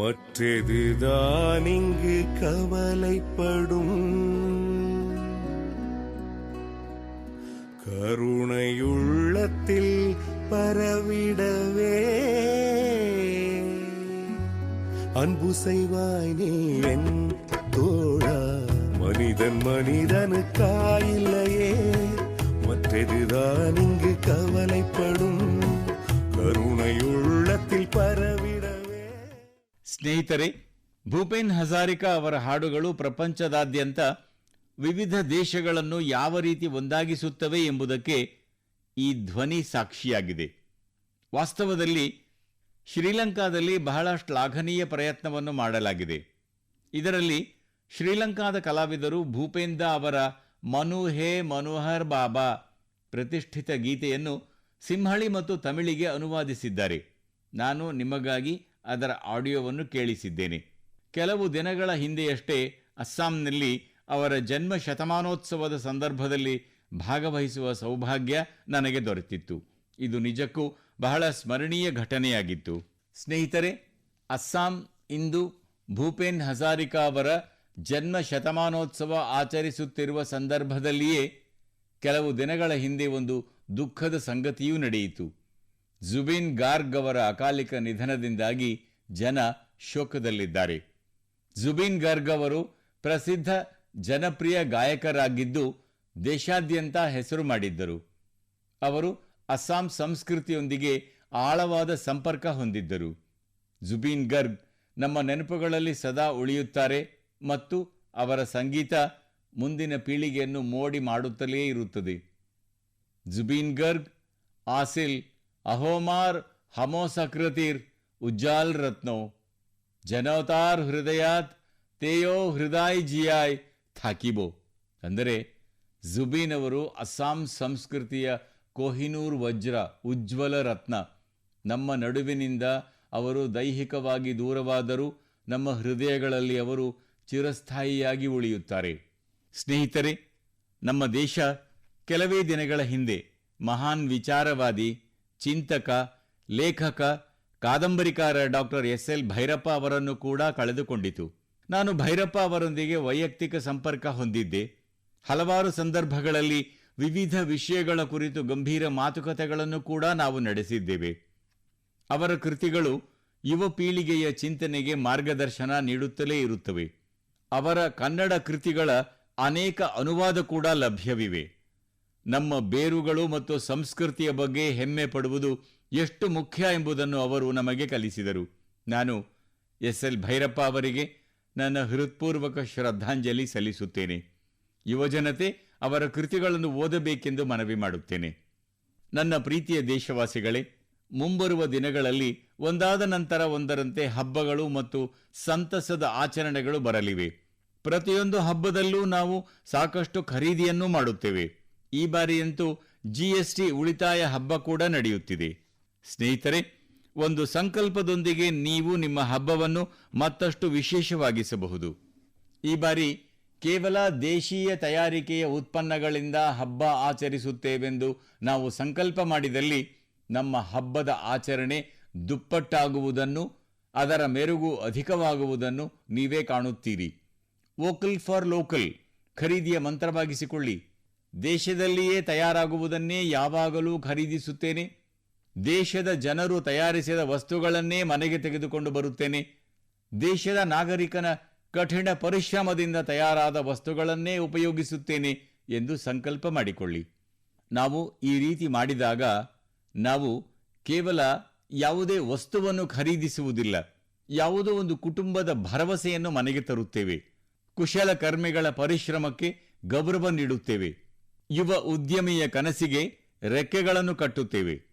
மற்றதுதான் இங்கு கவலைப்படும். கருணையுள்ளத்தில் பரவிடவே. அன்பு செய்வாய் நீ என் தோழா. மனிதன் மனிதனுக்காயில்லையே. மற்றதுதான் இங்கு கவலைப்படும். கருணையுள்ளத்தில் பரவிட ಸ್ನೇಹಿತರೆ, ಭೂಪೇನ್ ಹಜಾರಿಕಾ ಅವರ ಹಾಡುಗಳು ಪ್ರಪಂಚದಾದ್ಯಂತ ವಿವಿಧ ದೇಶಗಳನ್ನು ಯಾವ ರೀತಿ ಒಂದಾಗಿಸುತ್ತವೆ ಎಂಬುದಕ್ಕೆ ಈ ಧ್ವನಿ ಸಾಕ್ಷಿಯಾಗಿದೆ. ವಾಸ್ತವದಲ್ಲಿ ಶ್ರೀಲಂಕಾದಲ್ಲಿ ಬಹಳ ಶ್ಲಾಘನೀಯ ಪ್ರಯತ್ನವನ್ನು ಮಾಡಲಾಗಿದೆ. ಇದರಲ್ಲಿ ಶ್ರೀಲಂಕಾದ ಕಲಾವಿದರು ಭೂಪೇಂದ್ರ ಅವರ ಮನು ಹೇ ಮನೋಹರ್ ಬಾಬಾ ಪ್ರತಿಷ್ಠಿತ ಗೀತೆಯನ್ನು ಸಿಂಹಳಿ ಮತ್ತು ತಮಿಳಿಗೆ ಅನುವಾದಿಸಿದ್ದಾರೆ. ನಾನು ನಿಮಗಾಗಿ ಅದರ ಆಡಿಯೋವನ್ನು ಕೇಳಿಸಿದ್ದೇನೆ. ಕೆಲವು ದಿನಗಳ ಹಿಂದೆಯಷ್ಟೇ ಅಸ್ಸಾಂನಲ್ಲಿ ಅವರ ಜನ್ಮ ಶತಮಾನೋತ್ಸವದ ಸಂದರ್ಭದಲ್ಲಿ ಭಾಗವಹಿಸುವ ಸೌಭಾಗ್ಯ ನನಗೆ ದೊರೆತಿತ್ತು. ಇದು ನಿಜಕ್ಕೂ ಬಹಳ ಸ್ಮರಣೀಯ ಘಟನೆಯಾಗಿತ್ತು. ಸ್ನೇಹಿತರೆ, ಅಸ್ಸಾಂ ಇಂದು ಭೂಪೇನ್ ಹಜಾರಿಕಾ ಅವರ ಜನ್ಮ ಶತಮಾನೋತ್ಸವ ಆಚರಿಸುತ್ತಿರುವ ಸಂದರ್ಭದಲ್ಲಿಯೇ ಕೆಲವು ದಿನಗಳ ಹಿಂದೆ ಒಂದು ದುಃಖದ ಸಂಗತಿಯೂ ನಡೆಯಿತು. ಜುಬಿನ್ ಗಾರ್ಗ್ ಅವರ ಅಕಾಲಿಕ ನಿಧನದಿಂದಾಗಿ ಜನ ಶೋಕದಲ್ಲಿದ್ದಾರೆ. ಜುಬಿನ್ ಗಾರ್ಗ್ ಅವರು ಪ್ರಸಿದ್ಧ ಜನಪ್ರಿಯ ಗಾಯಕರಾಗಿದ್ದು ದೇಶಾದ್ಯಂತ ಹೆಸರು ಮಾಡಿದ್ದರು. ಅವರು ಅಸ್ಸಾಂ ಸಂಸ್ಕೃತಿಯೊಂದಿಗೆ ಆಳವಾದ ಸಂಪರ್ಕ ಹೊಂದಿದ್ದರು. ಜುಬೀನ್ ಗರ್ಗ್ ನಮ್ಮ ನೆನಪುಗಳಲ್ಲಿ ಸದಾ ಉಳಿಯುತ್ತಾರೆ ಮತ್ತು ಅವರ ಸಂಗೀತ ಮುಂದಿನ ಪೀಳಿಗೆಯನ್ನು ಮೋಡಿ ಮಾಡುತ್ತಲೇ ಇರುತ್ತದೆ. ಜುಬೀನ್ ಗರ್ಗ್, ಆಸಿಲ್ ಅಹೋಮಾರ್ ಹಮೋಸಕೃತಿರ್ ಉಜ್ಜಾಲ್ ರತ್ನೋ. ಜನವತಾರ್ ಹೃದಯಾತ್ ತೇಯೋ ಹೃದಯ್ ಜಿಯಾಯ್ ಥಾಕಿಬೋ. ಅಂದರೆ ಜುಬೀನ್ ಅವರು ಅಸ್ಸಾಂ ಸಂಸ್ಕೃತಿಯ ಕೊಹಿನೂರ್ ವಜ್ರ ಉಜ್ವಲ ರತ್ನ. ನಮ್ಮ ನಡುವಿನಿಂದ ಅವರು ದೈಹಿಕವಾಗಿ ದೂರವಾದರೂ ನಮ್ಮ ಹೃದಯಗಳಲ್ಲಿ ಅವರು ಚಿರಸ್ಥಾಯಿಯಾಗಿ ಉಳಿಯುತ್ತಾರೆ. ಸ್ನೇಹಿತರೆ, ನಮ್ಮ ದೇಶ ಕೆಲವೇ ದಿನಗಳ ಹಿಂದೆ ಮಹಾನ್ ವಿಚಾರವಾದಿ ಚಿಂತಕ, ಲೇಖಕ, ಕಾದಂಬರಿಕಾರ ಡಾಕ್ಟರ್ ಎಸ್ ಎಲ್ ಭೈರಪ್ಪ ಅವರನ್ನು ಕೂಡ ಕಳೆದುಕೊಂಡಿತು. ನಾನು ಭೈರಪ್ಪ ಅವರೊಂದಿಗೆ ವೈಯಕ್ತಿಕ ಸಂಪರ್ಕ ಹೊಂದಿದ್ದೆ. ಹಲವಾರು ಸಂದರ್ಭಗಳಲ್ಲಿ ವಿವಿಧ ವಿಷಯಗಳ ಕುರಿತು ಗಂಭೀರ ಮಾತುಕತೆಗಳನ್ನು ಕೂಡ ನಾವು ನಡೆಸಿದ್ದೇವೆ. ಅವರ ಕೃತಿಗಳು ಯುವ ಪೀಳಿಗೆಯ ಚಿಂತನೆಗೆ ಮಾರ್ಗದರ್ಶನ ನೀಡುತ್ತಲೇ ಇರುತ್ತವೆ. ಅವರ ಕನ್ನಡ ಕೃತಿಗಳ ಅನೇಕ ಅನುವಾದ ಕೂಡ ಲಭ್ಯವಿವೆ. ನಮ್ಮ ಬೇರುಗಳು ಮತ್ತು ಸಂಸ್ಕೃತಿಯ ಬಗ್ಗೆ ಹೆಮ್ಮೆ ಪಡುವುದು ಎಷ್ಟು ಮುಖ್ಯ ಎಂಬುದನ್ನು ಅವರು ನಮಗೆ ಕಲಿಸಿದರು. ನಾನು ಎಸ್ ಎಲ್ ಭೈರಪ್ಪ ಅವರಿಗೆ ನನ್ನ ಹೃತ್ಪೂರ್ವಕ ಶ್ರದ್ಧಾಂಜಲಿ ಸಲ್ಲಿಸುತ್ತೇನೆ. ಯುವಜನತೆ ಅವರ ಕೃತಿಗಳನ್ನು ಓದಬೇಕೆಂದು ಮನವಿ ಮಾಡುತ್ತೇನೆ. ನನ್ನ ಪ್ರೀತಿಯ ದೇಶವಾಸಿಗಳೇ, ಮುಂಬರುವ ದಿನಗಳಲ್ಲಿ ಒಂದಾದ ನಂತರ ಒಂದರಂತೆ ಹಬ್ಬಗಳು ಮತ್ತು ಸಂತಸದ ಆಚರಣೆಗಳು ಬರಲಿವೆ. ಪ್ರತಿಯೊಂದು ಹಬ್ಬದಲ್ಲೂ ನಾವು ಸಾಕಷ್ಟು ಖರೀದಿಯನ್ನೂ ಮಾಡುತ್ತೇವೆ. ಈ ಬಾರಿಯಂತೂ ಜಿಎಸ್ಟಿ ಉಳಿತಾಯ ಹಬ್ಬ ಕೂಡ ನಡೆಯುತ್ತಿದೆ. ಸ್ನೇಹಿತರೆ, ಒಂದು ಸಂಕಲ್ಪದೊಂದಿಗೆ ನೀವು ನಿಮ್ಮ ಹಬ್ಬವನ್ನು ಮತ್ತಷ್ಟು ವಿಶೇಷವಾಗಿಸಬಹುದು. ಈ ಬಾರಿ ಕೇವಲ ದೇಶೀಯ ತಯಾರಿಕೆಯ ಉತ್ಪನ್ನಗಳಿಂದ ಹಬ್ಬ ಆಚರಿಸುತ್ತೇವೆಂದು ನಾವು ಸಂಕಲ್ಪ ಮಾಡಿದಲ್ಲಿ ನಮ್ಮ ಹಬ್ಬದ ಆಚರಣೆ ದುಪ್ಪಟ್ಟಾಗುವುದನ್ನು, ಅದರ ಮೆರುಗು ಅಧಿಕವಾಗುವುದನ್ನು ನೀವೇ ಕಾಣುತ್ತೀರಿ. ವೋಕಲ್ ಫಾರ್ ಲೋಕಲ್, ಖರೀದಿಯ ಮಂತ್ರವಾಗಿಸಿಕೊಳ್ಳಿ. ದೇಶದಲ್ಲಿಯೇ ತಯಾರಾಗುವುದನ್ನೇ ಯಾವಾಗಲೂ ಖರೀದಿಸುತ್ತೇನೆ. ದೇಶದ ಜನರು ತಯಾರಿಸಿದ ವಸ್ತುಗಳನ್ನೇ ಮನೆಗೆ ತೆಗೆದುಕೊಂಡು ಬರುತ್ತೇನೆ. ದೇಶದ ನಾಗರಿಕನ ಕಠಿಣ ಪರಿಶ್ರಮದಿಂದ ತಯಾರಾದ ವಸ್ತುಗಳನ್ನೇ ಉಪಯೋಗಿಸುತ್ತೇನೆ ಎಂದು ಸಂಕಲ್ಪ ಮಾಡಿಕೊಳ್ಳಿ. ನಾವು ಈ ರೀತಿ ಮಾಡಿದಾಗ ನಾವು ಕೇವಲ ಯಾವುದೇ ವಸ್ತುವನ್ನು ಖರೀದಿಸುವುದಿಲ್ಲ. ಯಾವುದೋ ಒಂದು ಕುಟುಂಬದ ಭರವಸೆಯನ್ನು ಮನೆಗೆ ತರುತ್ತೇವೆ. ಕುಶಲಕರ್ಮಿಗಳ ಪರಿಶ್ರಮಕ್ಕೆ ಗೌರವ ನೀಡುತ್ತೇವೆ. ಯುವ ಉದ್ಯಮಿಯ ಕನಸಿಗೆ ರೆಕ್ಕೆಗಳನ್ನು ಕಟ್ಟುತ್ತೇವೆ.